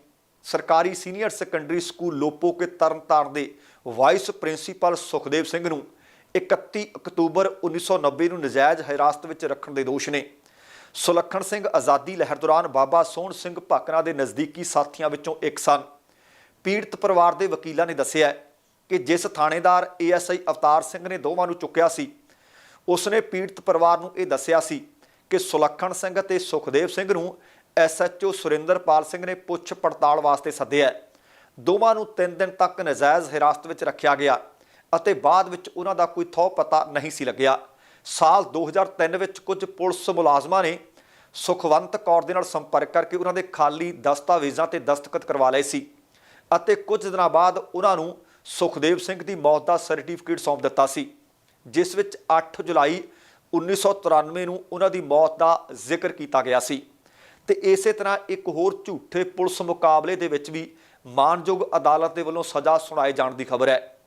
ਸਰਕਾਰੀ senior secondary school Lopoke Tarn Taran ਦੇ ਵਾਈਸ ਪ੍ਰਿੰਸੀਪਲ ਸੁਖਦੇਵ ਸਿੰਘ ਨੂੰ 31 ਅਕਤੂਬਰ 1990 ਨੂੰ ਨਜਾਇਜ਼ ਹਿਰਾਸਤ ਵਿੱਚ ਰੱਖਣ ਦੇ ਦੋਸ਼ ਨੇ। ਸੁਲੱਖਣ ਸਿੰਘ ਆਜ਼ਾਦੀ ਲਹਿਰ ਦੌਰਾਨ ਬਾਬਾ ਸੋਹਣ ਸਿੰਘ ਭਾਕਰਾ ਦੇ ਨਜ਼ਦੀਕੀ ਸਾਥੀਆਂ ਵਿੱਚੋਂ ਇੱਕ ਸਨ। ਪੀੜਤ ਪਰਿਵਾਰ ਦੇ ਵਕੀਲਾਂ ਨੇ ਦੱਸਿਆ ਕਿ ਜਿਸ ਥਾਣੇਦਾਰ ਏਐਸਆਈ ਅਵਤਾਰ ਸਿੰਘ ਨੇ ਦੋਵਾਂ ਨੂੰ ਚੁੱਕਿਆ ਸੀ, ਉਸਨੇ ਪੀੜਤ ਪਰਿਵਾਰ ਨੂੰ ਇਹ ਦੱਸਿਆ ਸੀ ਕਿ ਸੁਲੱਖਣ ਸਿੰਘ ਅਤੇ ਸੁਖਦੇਵ ਸਿੰਘ ਨੂੰ ਐਸਐਚਓ ਸੁਰਿੰਦਰਪਾਲ ਸਿੰਘ ਨੇ ਪੁੱਛ ਪੜਤਾਲ ਵਾਸਤੇ ਸੱਦਿਆ। ਦੋਵਾਂ ਨੂੰ 3 ਦਿਨ ਤੱਕ ਨਜਾਇਜ਼ ਹਿਰਾਸਤ ਵਿੱਚ ਰੱਖਿਆ ਗਿਆ। ਅਤੇ ਬਾਅਦ ਵਿੱਚ ਉਹਨਾਂ ਦਾ ਕੋਈ ਥੋ ਪਤਾ ਨਹੀਂ ਸੀ ਲੱਗਿਆ। ਸਾਲ 2003 ਵਿੱਚ ਕੁਝ ਪੁਲਿਸ ਮੁਲਾਜ਼ਮਾਂ ਨੇ ਸੁਖਵੰਤ ਕੌਰ ਦੇ ਨਾਲ ਸੰਪਰਕ ਕਰਕੇ ਉਹਨਾਂ ਦੇ ਖਾਲੀ ਦਸਤਾਵੇਜ਼ਾਂ ਤੇ ਦਸਤਖਤ ਕਰਵਾ ਲਏ ਸੀ ਅਤੇ ਕੁਝ ਦਿਨਾਂ ਬਾਅਦ ਉਹਨਾਂ ਨੂੰ ਸੁਖਦੇਵ ਸਿੰਘ ਦੀ ਮੌਤ ਦਾ ਸਰਟੀਫਿਕੇਟ ਸੌਂਪ ਦਿੱਤਾ ਸੀ, ਜਿਸ ਵਿੱਚ 8 ਜੁਲਾਈ 1993 ਨੂੰ ਉਹਨਾਂ ਦੀ ਮੌਤ ਦਾ ਜ਼ਿਕਰ ਕੀਤਾ ਗਿਆ ਸੀ। ਤੇ ਇਸੇ ਤਰ੍ਹਾਂ ਇੱਕ ਹੋਰ ਝੂਠੇ ਪੁਲਿਸ ਮੁਕਾਬਲੇ ਦੇ ਵਿੱਚ ਵੀ ਮਾਨਯੋਗ ਅਦਾਲਤ ਦੇ ਵੱਲੋਂ ਸਜ਼ਾ ਸੁਣਾਏ ਜਾਣ ਦੀ ਖਬਰ ਹੈ।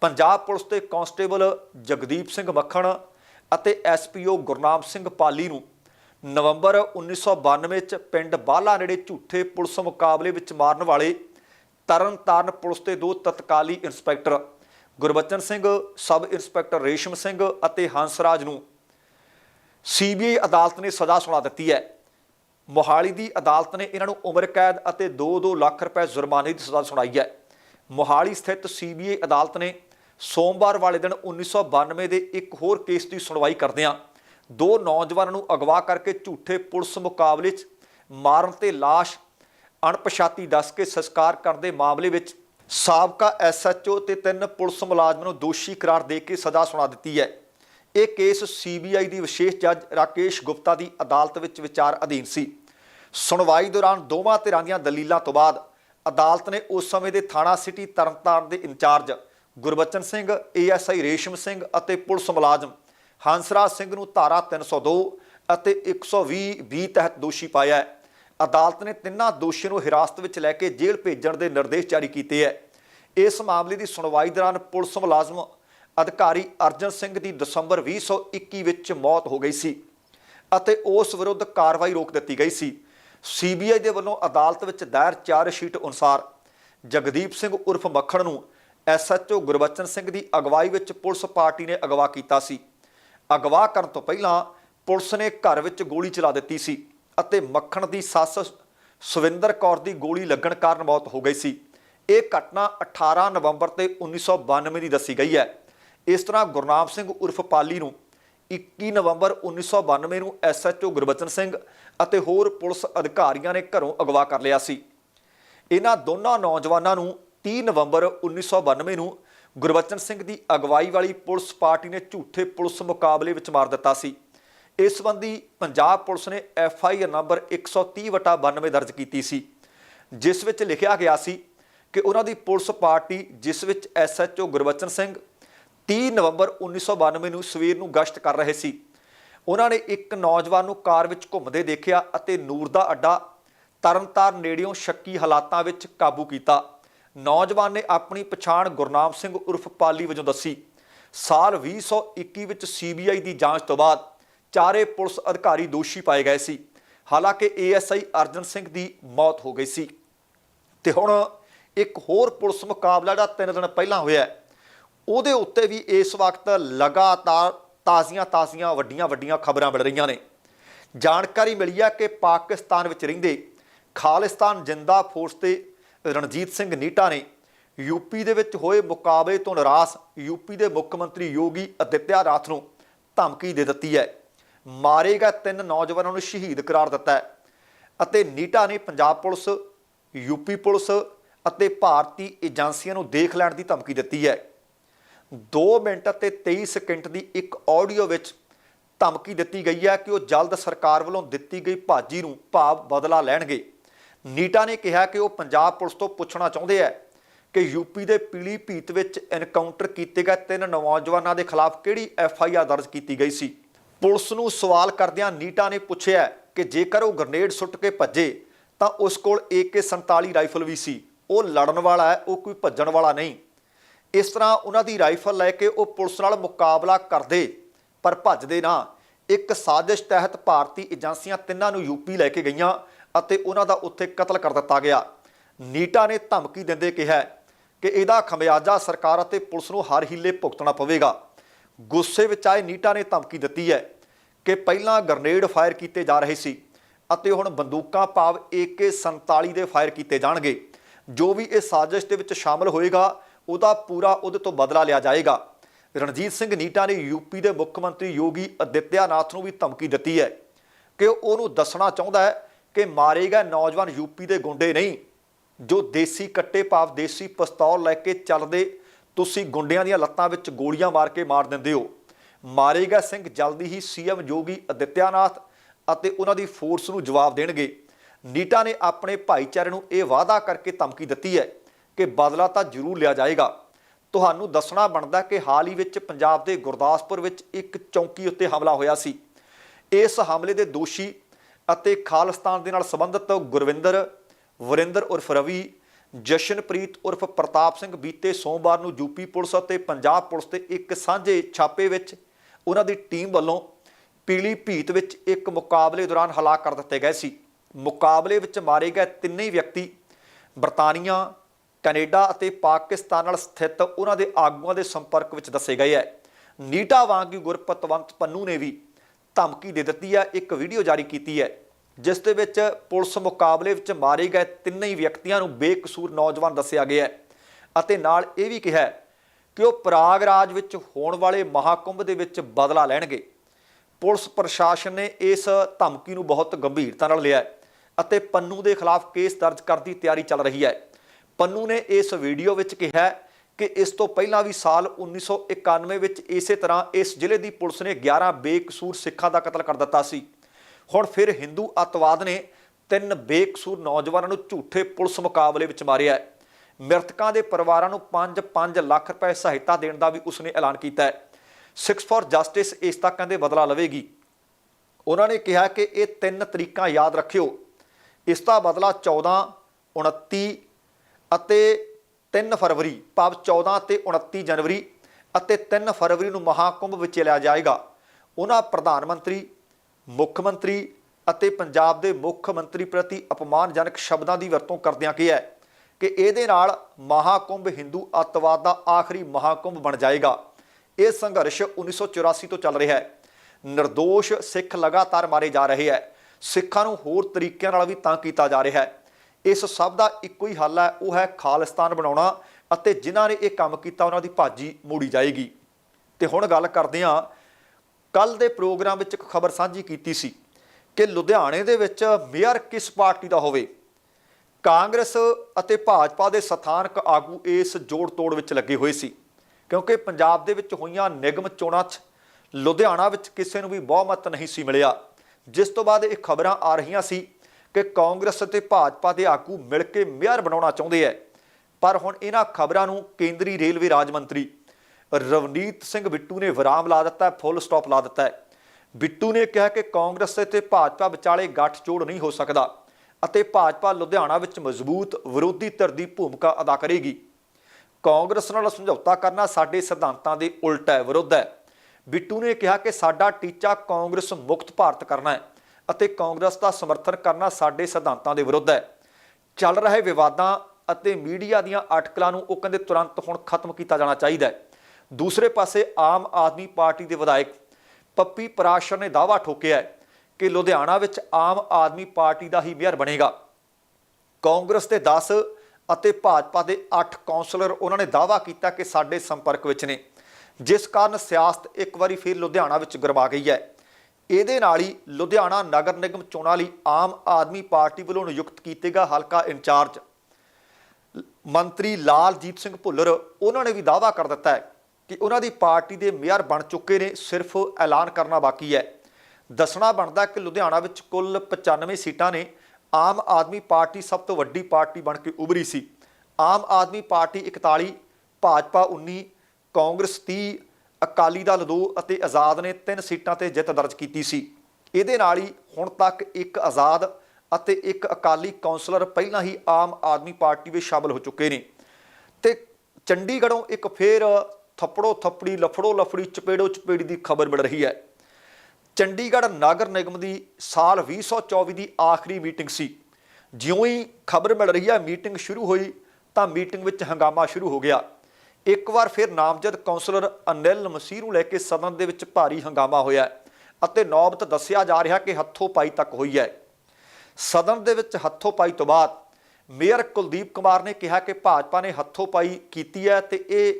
ਪੰਜਾਬ ਪੁਲਿਸ ਦੇ ਕਾਂਸਟੇਬਲ ਜਗਦੀਪ ਸਿੰਘ ਮੱਖਣ ਅਤੇ ਐਸਪੀਓ ਗੁਰਨਾਮ ਸਿੰਘ ਪਾਲੀ ਨੂੰ ਨਵੰਬਰ 1992 ਵਿੱਚ ਪਿੰਡ ਬਾਲਾ ਨੇੜੇ ਝੂਠੇ ਪੁਲਿਸ ਮੁਕਾਬਲੇ ਵਿੱਚ ਮਾਰਨ ਵਾਲੇ ਤਰਨਤਾਰਨ ਪੁਲਿਸ ਦੇ ਦੋ ਤਤਕਾਲੀ inspector Gurbachan Singh, sub inspector Resham Singh ਅਤੇ ਹੰਸਰਾਜ ਨੂੰ ਸੀਬੀਆਈ ਅਦਾਲਤ ਨੇ ਸਜ਼ਾ ਸੁਣਾ ਦਿੱਤੀ ਹੈ। ਮੋਹਾਲੀ ਦੀ ਅਦਾਲਤ ਨੇ ਇਹਨਾਂ ਨੂੰ ਉਮਰ ਕੈਦ ਅਤੇ 2-2 ਲੱਖ ਰੁਪਏ ਜੁਰਮਾਨੇ ਦੀ ਸਜ਼ਾ ਸੁਣਾਈ ਹੈ। ਮੋਹਾਲੀ ਸਥਿਤ ਸੀਬੀਆਈ ਅਦਾਲਤ ਨੇ ਸੋਮਵਾਰ ਵਾਲੇ ਦਿਨ 1992 ਦੇ ਇੱਕ ਹੋਰ ਕੇਸ ਦੀ ਸੁਣਵਾਈ ਕਰਦਿਆਂ ਦੋ ਨੌਜਵਾਨਾਂ ਨੂੰ ਅਗਵਾ ਕਰਕੇ ਝੂਠੇ ਪੁਲਿਸ ਮੁਕਾਬਲੇ 'ਚ ਮਾਰਨ ਤੇ ਲਾਸ਼ ਅਣਪਛਾਤੀ ਦੱਸ ਕੇ ਸੰਸਕਾਰ ਕਰਨ ਦੇ ਮਾਮਲੇ ਵਿੱਚ ਸਾਬਕਾ ਐਸਐਚਓ ਤੇ ਤਿੰਨ ਪੁਲਿਸ ਮੁਲਾਜ਼ਮਾਂ ਨੂੰ ਦੋਸ਼ੀ ਕਰਾਰ ਦੇ ਕੇ ਸਜ਼ਾ ਸੁਣਾ ਦਿੱਤੀ ਹੈ। ਇਹ ਕੇਸ ਸੀਬੀਆਈ ਦੀ ਵਿਸ਼ੇਸ਼ ਜੱਜ ਰਾਕੇਸ਼ ਗੁਪਤਾ ਦੀ ਅਦਾਲਤ ਵਿੱਚ ਵਿਚਾਰ ਅਧੀਨ ਸੀ। ਸੁਣਵਾਈ ਦੌਰਾਨ ਦੋਵਾਂ ਧਿਰਾਂ ਦੀਆਂ ਦਲੀਲਾਂ ਤੋਂ ਬਾਅਦ ਅਦਾਲਤ ਨੇ ਉਸ ਸਮੇਂ ਦੇ ਥਾਣਾ ਸਿਟੀ ਤਰਨਤਾਰਨ ਦੇ ਇੰਚਾਰਜ ਗੁਰਬਚਨ ਸਿੰਘ ਏਐਸਆਈ ਰੇਸ਼ਮ ਸਿੰਘ ਅਤੇ ਪੁਲਿਸ ਮੁਲਾਜ਼ਮ ਹੰਸਰਾਜ ਸਿੰਘ ਨੂੰ ਧਾਰਾ 302 ਅਤੇ 120 ਬੀ ਤਹਿਤ ਦੋਸ਼ੀ ਪਾਇਆ ਹੈ। ਅਦਾਲਤ ਨੇ ਤਿੰਨਾਂ ਦੋਸ਼ੀਆਂ ਨੂੰ ਹਿਰਾਸਤ ਵਿੱਚ ਲੈ ਕੇ ਜੇਲ੍ਹ ਭੇਜਣ ਦੇ ਨਿਰਦੇਸ਼ ਜਾਰੀ ਕੀਤੇ ਹੈ। ਇਸ ਮਾਮਲੇ ਦੀ ਸੁਣਵਾਈ ਦੌਰਾਨ ਪੁਲਿਸ ਮੁਲਾਜ਼ਮ ਅਧਿਕਾਰੀ ਅਰਜਨ ਸਿੰਘ ਦੀ ਦਸੰਬਰ 2021 ਵਿੱਚ ਮੌਤ ਹੋ ਗਈ ਸੀ ਅਤੇ ਉਸ ਵਿਰੁੱਧ ਕਾਰਵਾਈ ਰੋਕ ਦਿੱਤੀ ਗਈ ਸੀ। ਸੀਬੀਆਈ ਦੇ ਵੱਲੋਂ ਅਦਾਲਤ ਵਿੱਚ ਦਾਇਰ ਚਾਰਜ ਸ਼ੀਟ ਅਨੁਸਾਰ ਜਗਦੀਪ ਸਿੰਘ ਉਰਫ ਮੱਖਣ ਨੂੰ ਐਸਐਚਓ ਗੁਰਬਚਨ ਸਿੰਘ ਦੀ ਅਗਵਾਈ ਵਿੱਚ ਪੁਲਿਸ ਪਾਰਟੀ ਨੇ ਅਗਵਾ ਕੀਤਾ ਸੀ। ਅਗਵਾ ਕਰਨ ਤੋਂ ਪਹਿਲਾਂ ਪੁਲਿਸ ਨੇ ਘਰ ਵਿੱਚ ਗੋਲੀ ਚਲਾ ਦਿੱਤੀ ਸੀ ਅਤੇ ਮੱਖਣ ਦੀ ਸੱਸ ਸੁਵਿੰਦਰ ਕੌਰ ਦੀ ਗੋਲੀ ਲੱਗਣ ਕਾਰਨ ਮੌਤ ਹੋ ਗਈ ਸੀ। ਇਹ ਘਟਨਾ 18 ਨਵੰਬਰ ਤੇ 1992 ਦੀ ਦੱਸੀ ਗਈ ਹੈ। ਇਸ ਤਰ੍ਹਾਂ ਗੁਰਨਾਮ ਸਿੰਘ ਉਰਫ ਪਾਲੀ ਨੂੰ 21 ਨਵੰਬਰ 1992 ਨੂੰ ਐਸਐਚਓ ਗੁਰਬਚਨ ਸਿੰਘ ਅਤੇ ਹੋਰ ਪੁਲਿਸ ਅਧਿਕਾਰੀਆਂ ਨੇ ਘਰੋਂ ਅਗਵਾ ਕਰ ਲਿਆ ਸੀ। ਇਹਨਾਂ ਦੋਨਾਂ ਨੌਜਵਾਨਾਂ ਨੂੰ 30 ਨਵੰਬਰ 1992 ਨੂੰ ਗੁਰਬਚਨ ਸਿੰਘ ਦੀ ਅਗਵਾਈ ਵਾਲੀ ਪੁਲਿਸ ਪਾਰਟੀ ਨੇ ਝੂਠੇ ਪੁਲਿਸ ਮੁਕਾਬਲੇ ਵਿੱਚ ਮਾਰ ਦਿੱਤਾ ਸੀ। ਇਸ ਸੰਬੰਧੀ ਪੰਜਾਬ ਪੁਲਿਸ ਨੇ ਐਫ ਆਈ ਆਰ ਨੰਬਰ 130/92 ਦਰਜ ਕੀਤੀ ਸੀ, ਜਿਸ ਵਿੱਚ ਲਿਖਿਆ ਗਿਆ ਸੀ ਕਿ ਉਹਨਾਂ ਦੀ ਪੁਲਿਸ ਪਾਰਟੀ, ਜਿਸ ਵਿੱਚ S H O Gurbachan Singh 30 ਨਵੰਬਰ 1992 ਨੂੰ ਸਵੇਰ ਨੂੰ ਗਸ਼ਤ ਕਰ ਰਹੇ ਸੀ। ਉਹਨਾਂ ਨੇ ਇੱਕ ਨੌਜਵਾਨ ਨੂੰ ਕਾਰ ਵਿੱਚ ਘੁੰਮਦੇ ਦੇਖਿਆ ਅਤੇ ਨੂਰ ਦਾ ਅੱਡਾ ਤਰਨਤਾਰ ਨੇੜਿਓਂ ਸ਼ੱਕੀ ਹਾਲਾਤਾਂ ਵਿੱਚ ਕਾਬੂ ਕੀਤਾ। ਨੌਜਵਾਨ ਨੇ ਆਪਣੀ ਪਛਾਣ ਗੁਰਨਾਮ ਸਿੰਘ ਉਰਫ ਪਾਲੀ ਵਜੋਂ ਦੱਸੀ। ਸਾਲ 2021 ਵਿੱਚ ਸੀਬੀਆਈ ਦੀ ਜਾਂਚ ਤੋਂ ਬਾਅਦ ਚਾਰੇ ਪੁਲਿਸ ਅਧਿਕਾਰੀ ਦੋਸ਼ੀ ਪਾਏ ਗਏ ਸੀ। ਹਾਲਾਂਕਿ ਏਐਸਆਈ ਅਰਜਨ ਸਿੰਘ ਦੀ ਮੌਤ ਹੋ ਗਈ ਸੀ। ਤੇ ਹੁਣ ਇੱਕ ਹੋਰ ਪੁਲਿਸ ਮੁਕਾਬਲਾ ਜਿਹੜਾ ਤਿੰਨ ਦਿਨ ਪਹਿਲਾਂ ਹੋਇਆ ਉਹਦੇ ਉੱਤੇ ਵੀ ਇਸ ਵਕਤ ਲਗਾਤਾਰ ਤਾਜ਼ੀਆਂ-ਤਾਜ਼ੀਆਂ ਵੱਡੀਆਂ-ਵੱਡੀਆਂ ਖਬਰਾਂ ਮਿਲ ਰਹੀਆਂ ਨੇ। ਜਾਣਕਾਰੀ ਮਿਲੀ ਹੈ ਕਿ ਪਾਕਿਸਤਾਨ ਵਿੱਚ ਰਹਿੰਦੇ ਖਾਲਿਸਤਾਨ ਜਿੰਦਾ ਫੋਰਸ ਤੇ ਰਣਜੀਤ ਸਿੰਘ ਨੀਟਾ ਨੇ ਯੂਪੀ ਦੇ ਵਿੱਚ ਹੋਏ ਮੁਕਾਬਲੇ ਤੋਂ ਨਿਰਾਸ਼ ਯੂਪੀ ਦੇ ਮੁੱਖ ਮੰਤਰੀ ਯੋਗੀ ਅਦਿੱਤਿਆਨਾਥ ਨੂੰ ਧਮਕੀ ਦੇ ਦਿੱਤੀ ਹੈ। ਮਾਰੇ ਗਏ ਤਿੰਨ ਨੌਜਵਾਨਾਂ ਨੂੰ ਸ਼ਹੀਦ ਕਰਾਰ ਦਿੱਤਾ ਹੈ ਅਤੇ ਨੀਟਾ ਨੇ ਪੰਜਾਬ ਪੁਲਿਸ ਯੂਪੀ ਪੁਲਿਸ ਅਤੇ ਭਾਰਤੀ ਏਜੰਸੀਆਂ ਨੂੰ ਦੇਖ ਲੈਣ ਦੀ ਧਮਕੀ ਦਿੱਤੀ ਹੈ। 2 ਮਿੰਟ ਅਤੇ 23 ਸਕਿੰਟ ਦੀ ਇੱਕ ਆਡੀਓ ਵਿੱਚ ਧਮਕੀ ਦਿੱਤੀ ਗਈ ਹੈ ਕਿ ਉਹ ਜਲਦ ਸਰਕਾਰ ਵੱਲੋਂ ਦਿੱਤੀ ਗਈ ਭਾਜੀ ਨੂੰ ਭਾਵ ਬਦਲਾ ਲੈਣਗੇ। ਨੀਟਾ ਨੇ ਕਿਹਾ ਕਿ ਉਹ ਪੰਜਾਬ ਪੁਲਿਸ ਤੋਂ ਪੁੱਛਣਾ ਚਾਹੁੰਦੇ ਹੈ ਕਿ ਯੂਪੀ ਦੇ ਪੀਲੀ ਭੀਤ ਵਿੱਚ ਐਨਕਾਊਂਟਰ ਕੀਤੇ ਗਏ ਤਿੰਨ ਨੌਜਵਾਨਾਂ ਦੇ ਖਿਲਾਫ ਕਿਹੜੀ ਐਫ ਆਈ ਆਰ ਦਰਜ ਕੀਤੀ ਗਈ ਸੀ? ਪੁਲਿਸ ਨੂੰ ਸਵਾਲ ਕਰਦਿਆਂ ਨੀਟਾ ਨੇ ਪੁੱਛਿਆ ਕਿ ਜੇਕਰ ਉਹ ਗ੍ਰਨੇਡ ਸੁੱਟ ਕੇ ਭੱਜੇ, ਤਾਂ ਉਸ ਕੋਲ AK47 ਰਾਈਫਲ ਵੀ ਸੀ। ਉਹ ਲੜਨ ਵਾਲਾ ਹੈ, ਉਹ ਕੋਈ ਭੱਜਣ ਵਾਲਾ ਨਹੀਂ। ਇਸ ਤਰ੍ਹਾਂ ਉਹਨਾਂ ਦੀ ਰਾਈਫਲ ਲੈ ਕੇ ਉਹ ਪੁਲਿਸ ਨਾਲ ਮੁਕਾਬਲਾ ਕਰਦੇ, ਪਰ ਭੱਜਦੇ ਨਾ। ਇੱਕ ਸਾਜ਼ਿਸ਼ ਤਹਿਤ ਭਾਰਤੀ ਏਜੰਸੀਆਂ ਤਿੰਨਾਂ ਨੂੰ ਯੂਪੀ ਲੈ ਕੇ ਗਈਆਂ। ਅਤੇ ਉਹਨਾਂ ਦਾ ਉੱਥੇ ਕਤਲ ਕਰ ਦਿੱਤਾ ਗਿਆ। ਨੀਟਾ ਨੇ ਧਮਕੀ ਦਿੰਦੇ ਕਿਹਾ ਕਿ ਇਹਦਾ ਖਮਿਆਜਾ ਸਰਕਾਰ ਅਤੇ ਪੁਲਿਸ ਨੂੰ ਹਰ ਹੀਲੇ ਭੁਗਤਣਾ ਪਵੇਗਾ। ਗੁੱਸੇ ਵਿੱਚ ਆਏ ਨੀਟਾ ਨੇ ਧਮਕੀ ਦਿੱਤੀ ਹੈ ਕਿ ਪਹਿਲਾਂ ਗ੍ਰਨੇਡ ਫਾਇਰ ਕੀਤੇ ਜਾ ਰਹੇ ਸੀ ਅਤੇ ਹੁਣ ਬੰਦੂਕਾਂ ਭਾਵ AK47 ਦੇ ਫਾਇਰ ਕੀਤੇ ਜਾਣਗੇ। ਜੋ ਵੀ ਇਹ ਸਾਜ਼ਿਸ਼ ਦੇ ਵਿੱਚ ਸ਼ਾਮਲ ਹੋਏਗਾ, ਉਹਦਾ ਪੂਰਾ ਉਹਦੇ ਤੋਂ ਬਦਲਾ ਲਿਆ ਜਾਏਗਾ। ਰਣਜੀਤ ਸਿੰਘ ਨੀਟਾ ਨੇ ਯੂਪੀ ਦੇ ਮੁੱਖ ਮੰਤਰੀ ਯੋਗੀ ਅਦਿੱਤਿਆਨਾਥ ਨੂੰ ਵੀ ਧਮਕੀ ਦਿੱਤੀ ਹੈ ਕਿ ਉਹਨੂੰ ਦੱਸਣਾ ਚਾਹੁੰਦਾ ਹੈ ਕਿ ਮਾਰੇ ਗਏ ਨੌਜਵਾਨ ਯੂਪੀ ਦੇ ਗੁੰਡੇ ਨਹੀਂ, ਜੋ ਦੇਸੀ ਕੱਟੇ ਭਾਵ ਦੇਸੀ ਪਿਸਤੌਲ ਲੈ ਕੇ ਚੱਲਦੇ, ਤੁਸੀਂ ਗੁੰਡਿਆਂ ਦੀਆਂ ਲੱਤਾਂ ਵਿੱਚ ਗੋਲੀਆਂ ਮਾਰ ਕੇ ਮਾਰ ਦਿੰਦੇ ਹੋ। ਮਾਰੇ ਗਏ ਸਿੰਘ ਜਲਦੀ ਹੀ ਸੀਐਮ ਯੋਗੀ ਅਦਿੱਤਿਆਨਾਥ ਅਤੇ ਉਹਨਾਂ ਦੀ ਫੋਰਸ ਨੂੰ ਜਵਾਬ ਦੇਣਗੇ। ਨੀਟਾ ਨੇ ਆਪਣੇ ਭਾਈਚਾਰੇ ਨੂੰ ਇਹ ਵਾਅਦਾ ਕਰਕੇ ਧਮਕੀ ਦਿੱਤੀ ਹੈ ਕਿ ਬਦਲਾ ਤਾਂ ਜ਼ਰੂਰ ਲਿਆ ਜਾਏਗਾ। ਤੁਹਾਨੂੰ ਦੱਸਣਾ ਬਣਦਾ ਕਿ ਹਾਲ ਹੀ ਵਿੱਚ ਪੰਜਾਬ ਦੇ ਗੁਰਦਾਸਪੁਰ ਵਿੱਚ ਇੱਕ ਚੌਂਕੀ ਉੱਤੇ ਹਮਲਾ ਹੋਇਆ ਸੀ। ਇਸ ਹਮਲੇ ਦੇ ਦੋਸ਼ੀ ਅਤੇ ਖਾਲਿਸਤਾਨ ਦੇ ਨਾਲ ਸੰਬੰਧਿਤ ਗੁਰਵਿੰਦਰ, ਵਰਿੰਦਰ ਉਰਫ ਰਵੀ, ਜਸ਼ਨਪ੍ਰੀਤ ਉਰਫ ਪ੍ਰਤਾਪ ਸਿੰਘ ਬੀਤੇ ਸੋਮਵਾਰ ਨੂੰ ਯੂਪੀ ਪੁਲਿਸ ਅਤੇ ਪੰਜਾਬ ਪੁਲਿਸ ਤੇ ਇੱਕ ਸਾਂਝੇ ਛਾਪੇ ਵਿੱਚ ਉਹਨਾਂ ਦੀ ਟੀਮ ਵੱਲੋਂ ਪੀਲੀ ਭੀਤ ਵਿੱਚ ਇੱਕ ਮੁਕਾਬਲੇ ਦੌਰਾਨ ਹਲਾਕ ਕਰ ਦਿੱਤੇ ਗਏ ਸੀ। ਮੁਕਾਬਲੇ ਵਿੱਚ ਮਾਰੇ ਗਏ ਤਿੰਨੇ ਹੀ ਵਿਅਕਤੀ ਬਰਤਾਨੀਆ, ਕੈਨੇਡਾ ਅਤੇ ਪਾਕਿਸਤਾਨ ਨਾਲ ਸਥਿਤ ਉਹਨਾਂ ਦੇ ਆਗੂਆਂ ਦੇ ਸੰਪਰਕ ਵਿੱਚ ਦੱਸੇ ਗਏ ਹੈ। ਨੀਟਾ ਵਾਂਗ ਹੀ ਗੁਰਪਤਵੰਤ ਪੰਨੂ ਨੇ ਵੀ ਧਮਕੀ ਦੇ ਦਿੱਤੀ ਹੈ ਇੱਕ ਵੀਡੀਓ ਜਾਰੀ ਕੀਤੀ ਹੈ, ਜਿਸ ਦੇ ਵਿੱਚ ਪੁਲਿਸ ਮੁਕਾਬਲੇ ਵਿੱਚ ਮਾਰੇ ਗਏ ਤਿੰਨੇ ਹੀ ਵਿਅਕਤੀਆਂ ਨੂੰ ਬੇਕਸੂਰ ਨੌਜਵਾਨ ਦੱਸਿਆ ਗਿਆ ਹੈ ਅਤੇ ਨਾਲ ਇਹ ਵੀ ਕਿਹਾ ਕਿ ਉਹ ਪ੍ਰਾਗਰਾਜ ਵਿੱਚ ਹੋਣ ਵਾਲੇ ਮਹਾਕੁੰਭ ਦੇ ਵਿੱਚ ਬਦਲਾ ਲੈਣਗੇ। ਪੁਲਿਸ ਪ੍ਰਸ਼ਾਸਨ ਨੇ ਇਸ ਧਮਕੀ ਨੂੰ ਬਹੁਤ ਗੰਭੀਰਤਾ ਨਾਲ ਲਿਆ ਅਤੇ ਪੰਨੂ ਦੇ ਖਿਲਾਫ ਕੇਸ ਦਰਜ ਕਰਨ ਦੀ ਤਿਆਰੀ ਚੱਲ ਰਹੀ ਹੈ। ਪੰਨੂ ਨੇ ਇਸ ਵੀਡੀਓ ਵਿੱਚ ਕਿਹਾ ਕਿ ਇਸ ਤੋਂ ਪਹਿਲਾਂ ਵੀ ਸਾਲ 1991 ਵਿੱਚ ਇਸੇ ਤਰ੍ਹਾਂ ਇਸ ਜ਼ਿਲ੍ਹੇ ਦੀ ਪੁਲਿਸ ਨੇ 11 ਬੇਕਸੂਰ ਸਿੱਖਾਂ ਦਾ ਕਤਲ ਕਰ ਦਿੱਤਾ ਸੀ। ਹੁਣ ਫਿਰ ਹਿੰਦੂ ਅੱਤਵਾਦ ਨੇ ਤਿੰਨ ਬੇਕਸੂਰ ਨੌਜਵਾਨਾਂ ਨੂੰ ਝੂਠੇ ਪੁਲਿਸ ਮੁਕਾਬਲੇ ਵਿੱਚ ਮਾਰਿਆ ਹੈ। ਮ੍ਰਿਤਕਾਂ ਦੇ ਪਰਿਵਾਰਾਂ ਨੂੰ 5-5 ਲੱਖ ਰੁਪਏ ਸਹਾਇਤਾ ਦੇਣ ਦਾ ਵੀ ਉਸਨੇ ਐਲਾਨ ਕੀਤਾ ਹੈ। ਸਿਕਸ ਫॉर ਜਸਟਿਸ ਇਸ ਤੱਕ ਕਹਿੰਦੇ ਬਦਲਾ ਲਵੇਗੀ। ਉਹਨਾਂ ਨੇ ਕਿਹਾ ਕਿ ਇਹ ਤਿੰਨ ਤਰੀਕਾਂ ਯਾਦ ਰੱਖਿਓ। ਇਸ ਦਾ ਬਦਲਾ 14 29 ਅਤੇ 3 ਫਰਵਰੀ, ਭਾਵ 14 ਤੇ 29 ਜਨਵਰੀ ਅਤੇ 3 ਫਰਵਰੀ ਨੂੰ ਮਹਾਕੁੰਭ ਵਿੱਚ ਲਿਆ ਜਾਏਗਾ। ਉਹਨਾਂ ਪ੍ਰਧਾਨ ਮੰਤਰੀ, ਮੁੱਖ ਮੰਤਰੀ ਅਤੇ ਪੰਜਾਬ ਦੇ ਮੁੱਖ ਮੰਤਰੀ ਪ੍ਰਤੀ ਅਪਮਾਨਜਨਕ ਸ਼ਬਦਾਂ ਦੀ ਵਰਤੋਂ ਕਰਦਿਆਂ ਕਿਹਾ ਕਿ ਇਹਦੇ ਨਾਲ ਮਹਾਕੁੰਭ ਹਿੰਦੂ ਅੱਤਵਾਦ ਦਾ ਆਖਰੀ ਮਹਾਕੁੰਭ ਬਣ ਜਾਏਗਾ। ਇਹ ਸੰਘਰਸ਼ 1984 ਤੋਂ ਚੱਲ ਰਿਹਾ ਹੈ। ਨਿਰਦੋਸ਼ ਸਿੱਖ ਲਗਾਤਾਰ ਮਾਰੇ ਜਾ ਰਹੇ ਹੈ। ਸਿੱਖਾਂ ਨੂੰ ਹੋਰ ਤਰੀਕਿਆਂ ਨਾਲ ਵੀ ਤਾਂ ਕੀਤਾ ਜਾ ਰਿਹਾ ਹੈ। ਇਸ ਸਭ ਦਾ ਇੱਕੋ ਹੀ ਹੱਲ ਹੈ, ਉਹ ਹੈ ਖਾਲਿਸਤਾਨ ਬਣਾਉਣਾ ਅਤੇ ਜਿਨ੍ਹਾਂ ਨੇ ਇਹ ਕੰਮ ਕੀਤਾ, ਉਹਨਾਂ ਦੀ ਭਾਜੀ ਮੋੜੀ ਜਾਏਗੀ। ਤੇ ਹੁਣ ਗੱਲ ਕਰਦੇ ਹਾਂ ਕੱਲ ਦੇ ਪ੍ਰੋਗਰਾਮ ਵਿੱਚ ਇੱਕ ਖਬਰ ਸਾਂਝੀ ਕੀਤੀ ਸੀ ਕਿ ਲੁਧਿਆਣੇ ਦੇ ਵਿੱਚ ਮੇਅਰ ਕਿਸ ਪਾਰਟੀ ਦਾ ਹੋਵੇ? ਕਾਂਗਰਸ ਅਤੇ ਭਾਜਪਾ ਦੇ ਸਥਾਨਕ ਆਗੂ ਇਸ ਜੋੜ ਤੋੜ ਵਿੱਚ ਲੱਗੇ ਹੋਏ ਸੀ। ਕਿਉਂਕਿ ਪੰਜਾਬ ਦੇ ਵਿੱਚ ਹੋਈਆਂ ਨਿਗਮ ਚੋਣਾਂ 'ਚ ਲੁਧਿਆਣਾ ਵਿੱਚ ਕਿਸੇ ਨੂੰ ਵੀ ਬਹੁਮਤ ਨਹੀਂ ਸੀ ਮਿਲਿਆ। ਜਿਸ ਤੋਂ ਬਾਅਦ ਇਹ ਖਬਰਾਂ ਆ ਰਹੀਆਂ ਸੀ ਕਿ ਕਾਂਗਰਸ ਅਤੇ ਭਾਜਪਾ ਦੇ ਆਗੂ ਮਿਲ ਕੇ ਮੇਅਰ ਬਣਾਉਣਾ ਚਾਹੁੰਦੇ ਐ। ਪਰ ਹੁਣ ਇਹਨਾਂ ਖਬਰਾਂ ਨੂੰ ਕੇਂਦਰੀ ਰੇਲਵੇ ਰਾਜ ਮੰਤਰੀ ਰਵਨੀਤ ਸਿੰਘ ਬਿੱਟੂ ਨੇ ਵਿਰਾਮ ਲਾ ਦਿੱਤਾ ਫੁੱਲ ਸਟਾਪ ਲਾ ਦਿੱਤਾ ਹੈ ਬਿੱਟੂ ਨੇ ਕਿਹਾ ਕਿ ਕਾਂਗਰਸ ਅਤੇ ਭਾਜਪਾ ਵਿਚਾਲੇ ਗੱਠਜੋੜ ਨਹੀਂ ਹੋ ਸਕਦਾ ਅਤੇ ਭਾਜਪਾ ਲੁਧਿਆਣਾ ਵਿੱਚ ਮਜ਼ਬੂਤ ਵਿਰੋਧੀ ਧਿਰ ਦੀ ਭੂਮਿਕਾ ਅਦਾ ਕਰੇਗੀ। ਕਾਂਗਰਸ ਨਾਲ ਸਮਝੌਤਾ ਕਰਨਾ ਸਾਡੇ ਸਿਧਾਂਤਾਂ ਦੇ ਉਲਟ ਹੈ ਵਿਰੁੱਧ ਹੈ ਬਿੱਟੂ ਨੇ ਕਿਹਾ ਕਿ ਸਾਡਾ ਟੀਚਾ ਕਾਂਗਰਸ ਮੁਕਤ ਭਾਰਤ ਕਰਨਾ ਹੈ ਅਤੇ ਕਾਂਗਰਸ ਦਾ ਸਮਰਥਨ ਕਰਨਾ ਸਾਡੇ ਸਿਧਾਂਤਾਂ ਦੇ ਵਿਰੁੱਧ ਹੈ। ਚੱਲ ਰਹੇ ਵਿਵਾਦਾਂ ਅਤੇ ਮੀਡੀਆ ਦੀਆਂ ਅਟਕਲਾਂ ਨੂੰ ਉਹ ਕਹਿੰਦੇ ਤੁਰੰਤ ਹੁਣ ਖਤਮ ਕੀਤਾ ਜਾਣਾ ਚਾਹੀਦਾ ਹੈ। ਦੂਸਰੇ ਪਾਸੇ ਆਮ ਆਦਮੀ ਪਾਰਟੀ ਦੇ ਵਿਧਾਇਕ ਪੱਪੀ ਪਰਾਸ਼ਰ ਨੇ ਦਾਅਵਾ ਠੋਕਿਆ ਕਿ ਲੁਧਿਆਣਾ ਵਿੱਚ ਆਮ ਆਦਮੀ ਪਾਰਟੀ ਦਾ ਹੀ ਮੇਅਰ ਬਣੇਗਾ। ਕਾਂਗਰਸ ਦੇ 10 ਅਤੇ ਭਾਜਪਾ ਦੇ 8 ਕੌਂਸਲਰ ਉਹਨਾਂ ਨੇ ਦਾਅਵਾ ਕੀਤਾ ਕਿ ਸਾਡੇ ਸੰਪਰਕ ਵਿੱਚ ਨੇ। ਜਿਸ ਕਾਰਨ ਸਿਆਸਤ ਇੱਕ ਵਾਰੀ ਫਿਰ ਲੁਧਿਆਣਾ ਵਿੱਚ ਗਰਮਾ ਗਈ ਹੈ। ਇਹਦੇ ਨਾਲ ਹੀ ਲੁਧਿਆਣਾ ਨਗਰ ਨਿਗਮ ਚੋਣਾਂ ਲਈ ਆਮ ਆਦਮੀ ਪਾਰਟੀ ਵੱਲੋਂ ਨਿਯੁਕਤ ਕੀਤੇਗਾ ਹਲਕਾ ਇੰਚਾਰਜ ਮੰਤਰੀ ਲਾਲਜੀਤ ਸਿੰਘ ਭੁੱਲਰ, ਉਹਨਾਂ ਨੇ ਵੀ ਦਾਅਵਾ ਕਰ ਦਿੱਤਾ ਹੈ ਕਿ ਉਹਨਾਂ ਦੀ ਪਾਰਟੀ ਦੇ ਮੇਅਰ ਬਣ ਚੁੱਕੇ ਨੇ, ਸਿਰਫ ਐਲਾਨ ਕਰਨਾ ਬਾਕੀ ਹੈ। ਦੱਸਣਾ ਬਣਦਾ ਕਿ ਲੁਧਿਆਣਾ ਵਿੱਚ ਕੁੱਲ 95 ਸੀਟਾਂ ਨੇ, ਆਮ ਆਦਮੀ ਪਾਰਟੀ ਸਭ ਤੋਂ ਵੱਡੀ ਪਾਰਟੀ ਬਣ ਕੇ ਉਭਰੀ ਸੀ। ਆਮ ਆਦਮੀ ਪਾਰਟੀ 41 ਭਾਜਪਾ 19 ਕਾਂਗਰਸ 30 ਅਕਾਲੀ ਦਲ 2 ਅਤੇ ਆਜ਼ਾਦ ਨੇ 3 ਸੀਟਾਂ ਤੇ ਜਿੱਤ ਦਰਜ ਕੀਤੀ ਸੀ। ਇਹਦੇ ਨਾਲ ਹੀ ਹੁਣ ਤੱਕ ਇੱਕ ਆਜ਼ਾਦ ਅਤੇ ਇੱਕ ਅਕਾਲੀ ਕੌਂਸਲਰ ਪਹਿਲਾਂ ਹੀ ਆਮ ਆਦਮੀ ਪਾਰਟੀ ਵਿੱਚ ਸ਼ਾਮਲ ਹੋ ਚੁੱਕੇ ਨੇ। ਤੇ ਚੰਡੀਗੜ੍ਹੋਂ ਇੱਕ ਫੇਰ ਥੱਪੜੋ ਥੱਪੜੀ, ਲਫੜੋ ਲਫੜੀ, ਚਪੇੜੋ ਚਪੇੜੀ ਦੀ ਖਬਰ ਮਿਲ ਰਹੀ ਹੈ। ਚੰਡੀਗੜ੍ਹ ਨਗਰ ਨਿਗਮ ਦੀ ਸਾਲ 2024 ਦੀ ਆਖਰੀ ਮੀਟਿੰਗ ਸੀ। ਜਿਉਂ ਹੀ ਖਬਰ ਮਿਲ ਰਹੀ ਹੈ, ਮੀਟਿੰਗ ਸ਼ੁਰੂ ਹੋਈ ਤਾਂ ਮੀਟਿੰਗ ਵਿੱਚ ਹੰਗਾਮਾ ਸ਼ੁਰੂ ਹੋ ਗਿਆ। ਇੱਕ ਵਾਰ ਫਿਰ ਨਾਮਜ਼ਦ ਕੌਂਸਲਰ ਅਨਿਲ ਮਸੀਹ ਨੂੰ ਲੈ ਕੇ ਸਦਨ ਦੇ ਵਿੱਚ ਭਾਰੀ ਹੰਗਾਮਾ ਹੋਇਆ ਅਤੇ ਨੌਬਤ ਦੱਸਿਆ ਜਾ ਰਿਹਾ ਕਿ ਹੱਥੋਂ ਪਾਈ ਤੱਕ ਹੋਈ ਹੈ। ਸਦਨ ਦੇ ਵਿੱਚ ਹੱਥੋਂ ਪਾਈ ਤੋਂ ਬਾਅਦ ਮੇਅਰ ਕੁਲਦੀਪ ਕੁਮਾਰ ਨੇ ਕਿਹਾ ਕਿ ਭਾਜਪਾ ਨੇ ਹੱਥੋਂ ਪਾਈ ਕੀਤੀ ਹੈ ਤੇ ਇਹ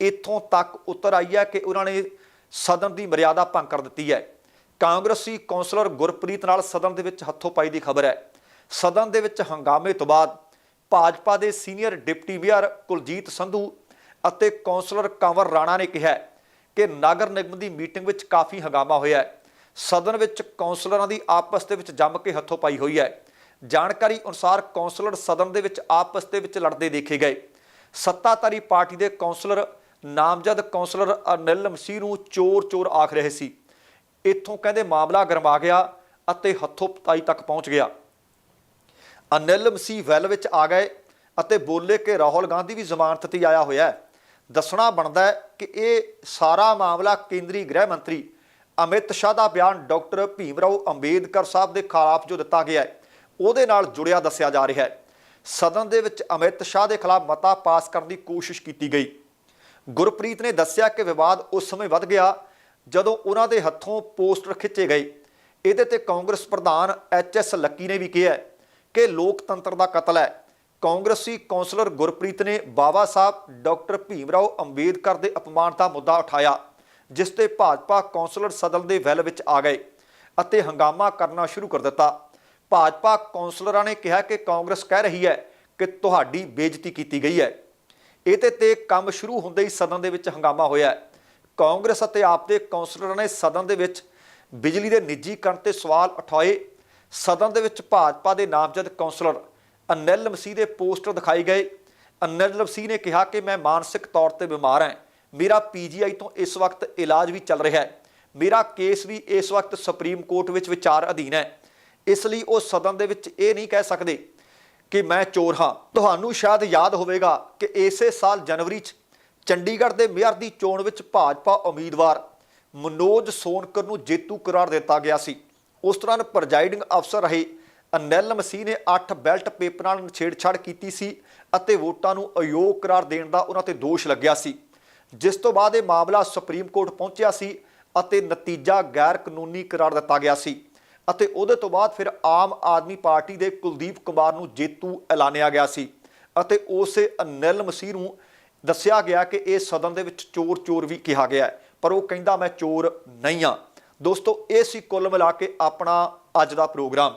ਇੱਥੋਂ ਤੱਕ ਉਤਰ ਆਈ ਹੈ ਕਿ ਉਹਨਾਂ ਨੇ ਸਦਨ ਦੀ ਮਰਿਆਦਾ ਭੰਗ ਕਰ ਦਿੱਤੀ ਹੈ। ਕਾਂਗਰਸੀ ਕੌਂਸਲਰ ਗੁਰਪ੍ਰੀਤ ਨਾਲ ਸਦਨ ਦੇ ਵਿੱਚ ਹੱਥੋਂ ਪਾਈ ਦੀ ਖਬਰ ਹੈ। ਸਦਨ ਦੇ ਵਿੱਚ ਹੰਗਾਮੇ ਤੋਂ ਬਾਅਦ ਭਾਜਪਾ ਦੇ senior deputy mayor Kuljeet Sandhu ਅਤੇ ਕੌਂਸਲਰ ਕੰਵਰ ਰਾਣਾ ਨੇ ਕਿਹਾ ਕਿ ਨਗਰ ਨਿਗਮ ਦੀ ਮੀਟਿੰਗ ਵਿੱਚ ਕਾਫੀ ਹੰਗਾਮਾ ਹੋਇਆ ਹੈ। ਸਦਨ ਵਿੱਚ ਕੌਂਸਲਰਾਂ ਦੀ ਆਪਸ ਦੇ ਵਿੱਚ ਜੰਮ ਕੇ ਹੱਥੋਂ ਪਾਈ ਹੋਈ ਹੈ। ਜਾਣਕਾਰੀ ਅਨੁਸਾਰ ਕੌਂਸਲਰ ਸਦਨ ਦੇ ਵਿੱਚ ਆਪਸ ਦੇ ਵਿੱਚ ਲੜਦੇ ਦੇਖੇ ਗਏ। ਸੱਤਾਧਾਰੀ ਪਾਰਟੀ ਦੇ ਕੌਂਸਲਰ ਨਾਮਜ਼ਦ ਕੌਂਸਲਰ ਅਨਿਲ ਮਸੀਹ ਨੂੰ ਚੋਰ ਚੋਰ ਆਖ ਰਹੇ ਸੀ। ਇੱਥੋਂ ਕਹਿੰਦੇ ਮਾਮਲਾ ਗਰਮਾ ਗਿਆ ਅਤੇ ਹੱਥੋਂ ਪਾਈ ਤੱਕ ਪਹੁੰਚ ਗਿਆ। ਅਨਿਲ ਮਸੀਹ ਵੈਲ ਵਿੱਚ ਆ ਗਏ ਅਤੇ ਬੋਲੇ ਕਿ ਰਾਹੁਲ ਗਾਂਧੀ ਵੀ ਜ਼ਮਾਨਤ ਤੇ ਆਇਆ ਹੋਇਆ ਹੈ। ਦੱਸਣਾ ਬਣਦਾ ਹੈ ਕਿ ਇਹ ਸਾਰਾ ਮਾਮਲਾ ਕੇਂਦਰੀ ਗ੍ਰਹਿ ਮੰਤਰੀ ਅਮਿਤ ਸ਼ਾਹ ਦਾ ਬਿਆਨ ਡਾਕਟਰ ਭੀਮਰਾਓ ਅੰਬੇਦਕਰ ਸਾਹਿਬ ਦੇ ਖਿਲਾਫ ਜੋ ਦਿੱਤਾ ਗਿਆ ਹੈ, ਉਹਦੇ ਨਾਲ ਜੁੜਿਆ ਦੱਸਿਆ ਜਾ ਰਿਹਾ ਹੈ। ਸਦਨ ਦੇ ਵਿੱਚ ਅਮਿਤ ਸ਼ਾਹ ਦੇ ਖਿਲਾਫ ਮਤਾ ਪਾਸ ਕਰਨ ਦੀ ਕੋਸ਼ਿਸ਼ ਕੀਤੀ ਗਈ। ਗੁਰਪ੍ਰੀਤ ਨੇ ਦੱਸਿਆ ਕਿ ਵਿਵਾਦ ਉਸ ਸਮੇਂ ਵੱਧ ਗਿਆ ਜਦੋਂ ਉਹਨਾਂ ਦੇ ਹੱਥੋਂ ਪੋਸਟਰ ਖਿੱਚੇ ਗਏ। ਇਹਦੇ ਤੇ ਕਾਂਗਰਸ ਪ੍ਰਧਾਨ ਐਚ ਐਸ ਲੱਕੀ ਨੇ ਵੀ ਕਿਹਾ ਕਿ ਲੋਕਤੰਤਰ ਦਾ ਕਤਲ ਹੈ। ਕਾਂਗਰਸੀ ਕੌਂਸਲਰ ਗੁਰਪ੍ਰੀਤ ਨੇ ਬਾਬਾ ਸਾਹਿਬ, ਡਾਕਟਰ ਭੀਮਰਾਓ ਅੰਬੇਦਕਰ ਦੇ ਅਪਮਾਨ ਦਾ ਮੁੱਦਾ ਉਠਾਇਆ, ਜਿਸ ਤੇ ਭਾਜਪਾ ਕੌਂਸਲਰ ਸਦਨ ਦੇ ਵੈਲ ਵਿੱਚ ਆ ਗਏ ਅਤੇ ਹੰਗਾਮਾ ਕਰਨਾ ਸ਼ੁਰੂ ਕਰ ਦਿੱਤਾ। ਭਾਜਪਾ ਕੌਂਸਲਰਾਂ ਨੇ ਕਿਹਾ ਕਿ ਕਾਂਗਰਸ ਕਹਿ ਰਹੀ ਹੈ ਕਿ ਤੁਹਾਡੀ ਬੇਇੱਜ਼ਤੀ ਕੀਤੀ ਗਈ ਹੈ। ਇਹਦੇ ਤੇ ਕੰਮ ਸ਼ੁਰੂ ਹੁੰਦੇ ਹੀ ਸਦਨ ਦੇ ਵਿੱਚ ਹੰਗਾਮਾ ਹੋਇਆ ਕਾਂਗਰਸ ਅਤੇ ਆਪ ਦੇ ਕੌਂਸਲਰਾਂ ਨੇ ਸਦਨ ਦੇ ਵਿੱਚ ਬਿਜਲੀ ਦੇ ਨਿੱਜੀਕਰਨ ਤੇ ਸਵਾਲ ਉਠਾਏ। ਸਦਨ ਦੇ ਵਿੱਚ ਭਾਜਪਾ ਦੇ ਨਾਮਜ਼ਦ ਕੌਂਸਲਰ ਅਨਿਲ ਮਸੀਹ ਦੇ ਪੋਸਟਰ ਦਿਖਾਏ ਗਏ। ਅਨਿਲ ਮਸੀਹ ਨੇ ਕਿਹਾ ਕਿ ਮੈਂ ਮਾਨਸਿਕ ਤੌਰ ਤੇ ਬਿਮਾਰ ਹਾਂ। ਮੇਰਾ ਪੀਜੀਆਈ ਤੋਂ ਇਸ ਵਕਤ ਇਲਾਜ ਵੀ ਚੱਲ ਰਿਹਾ ਹੈ। ਮੇਰਾ ਕੇਸ ਵੀ ਇਸ ਵਕਤ ਸੁਪਰੀਮ ਕੋਰਟ ਵਿੱਚ ਵਿਚਾਰ ਅਧੀਨ ਹੈ। ਇਸ ਲਈ ਉਹ ਸਦਨ ਦੇ ਵਿੱਚ ਇਹ ਨਹੀਂ ਕਹਿ ਸਕਦੇ ਕਿ ਮੈਂ ਚੋਰ ਹਾਂ। ਤੁਹਾਨੂੰ ਸ਼ਾਇਦ ਯਾਦ ਹੋਵੇਗਾ ਕਿ ਇਸੇ ਸਾਲ ਜਨਵਰੀ 'ਚ ਚੰਡੀਗੜ੍ਹ ਦੇ ਮੇਅਰ ਦੀ ਚੋਣ ਵਿੱਚ ਭਾਜਪਾ ਉਮੀਦਵਾਰ ਮਨੋਜ ਸੋਨਕਰ ਨੂੰ ਜੇਤੂ ਕਰਾਰ ਦਿੱਤਾ ਗਿਆ ਸੀ। ਉਸ ਦੌਰਾਨ ਪ੍ਰੈਜ਼ਾਈਡਿੰਗ ਅਫਸਰ ਰਹੇ ਅਨੈਲ ਮਸੀਹ ਨੇ 8 ਬੈਲਟ ਪੇਪਰਾਂ ਨਾਲ ਛੇੜਛਾੜ ਕੀਤੀ ਸੀ ਅਤੇ ਵੋਟਾਂ ਨੂੰ ਅਯੋਗ ਕਰਾਰ ਦੇਣ ਦਾ ਉਹਨਾਂ ਤੇ ਦੋਸ਼ ਲੱਗਿਆ ਸੀ। ਜਿਸ ਤੋਂ ਬਾਅਦ ਇਹ ਮਾਮਲਾ ਸੁਪਰੀਮ ਕੋਰਟ ਪਹੁੰਚਿਆ ਸੀ ਅਤੇ ਨਤੀਜਾ ਗੈਰ ਕਾਨੂੰਨੀ ਕਰਾਰ ਦਿੱਤਾ ਗਿਆ ਸੀ ਅਤੇ ਉਹਦੇ ਤੋਂ ਬਾਅਦ ਫਿਰ ਆਮ ਆਦਮੀ ਪਾਰਟੀ ਦੇ ਕੁਲਦੀਪ ਕੁਮਾਰ ਨੂੰ ਜੇਤੂ ਐਲਾਨਿਆ ਗਿਆ ਸੀ ਅਤੇ ਉਸੇ ਅਨਿਲ ਮਸੀਹ ਨੂੰ ਦੱਸਿਆ ਗਿਆ ਕਿ ਇਹ ਸਦਨ ਦੇ ਵਿੱਚ ਚੋਰ ਚੋਰ ਵੀ ਕਿਹਾ ਗਿਆ ਹੈ, ਪਰ ਉਹ ਕਹਿੰਦਾ, ਮੈਂ ਚੋਰ ਨਹੀਂ ਆ ਦੋਸਤੋ, ਇਹ ਸੀ ਕੁੱਲ ਮਿਲਾ ਕੇ ਆਪਣਾ ਅੱਜ ਦਾ ਪ੍ਰੋਗਰਾਮ।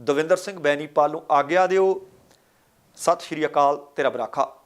ਦਵਿੰਦਰ ਸਿੰਘ ਬੈਨੀਪਾਲ ਨੂੰ ਆਗਿਆ ਦਿਓ। ਸਤਿ ਸ਼੍ਰੀ ਅਕਾਲ ਤੇਰਾ ਬਰਾਖਾ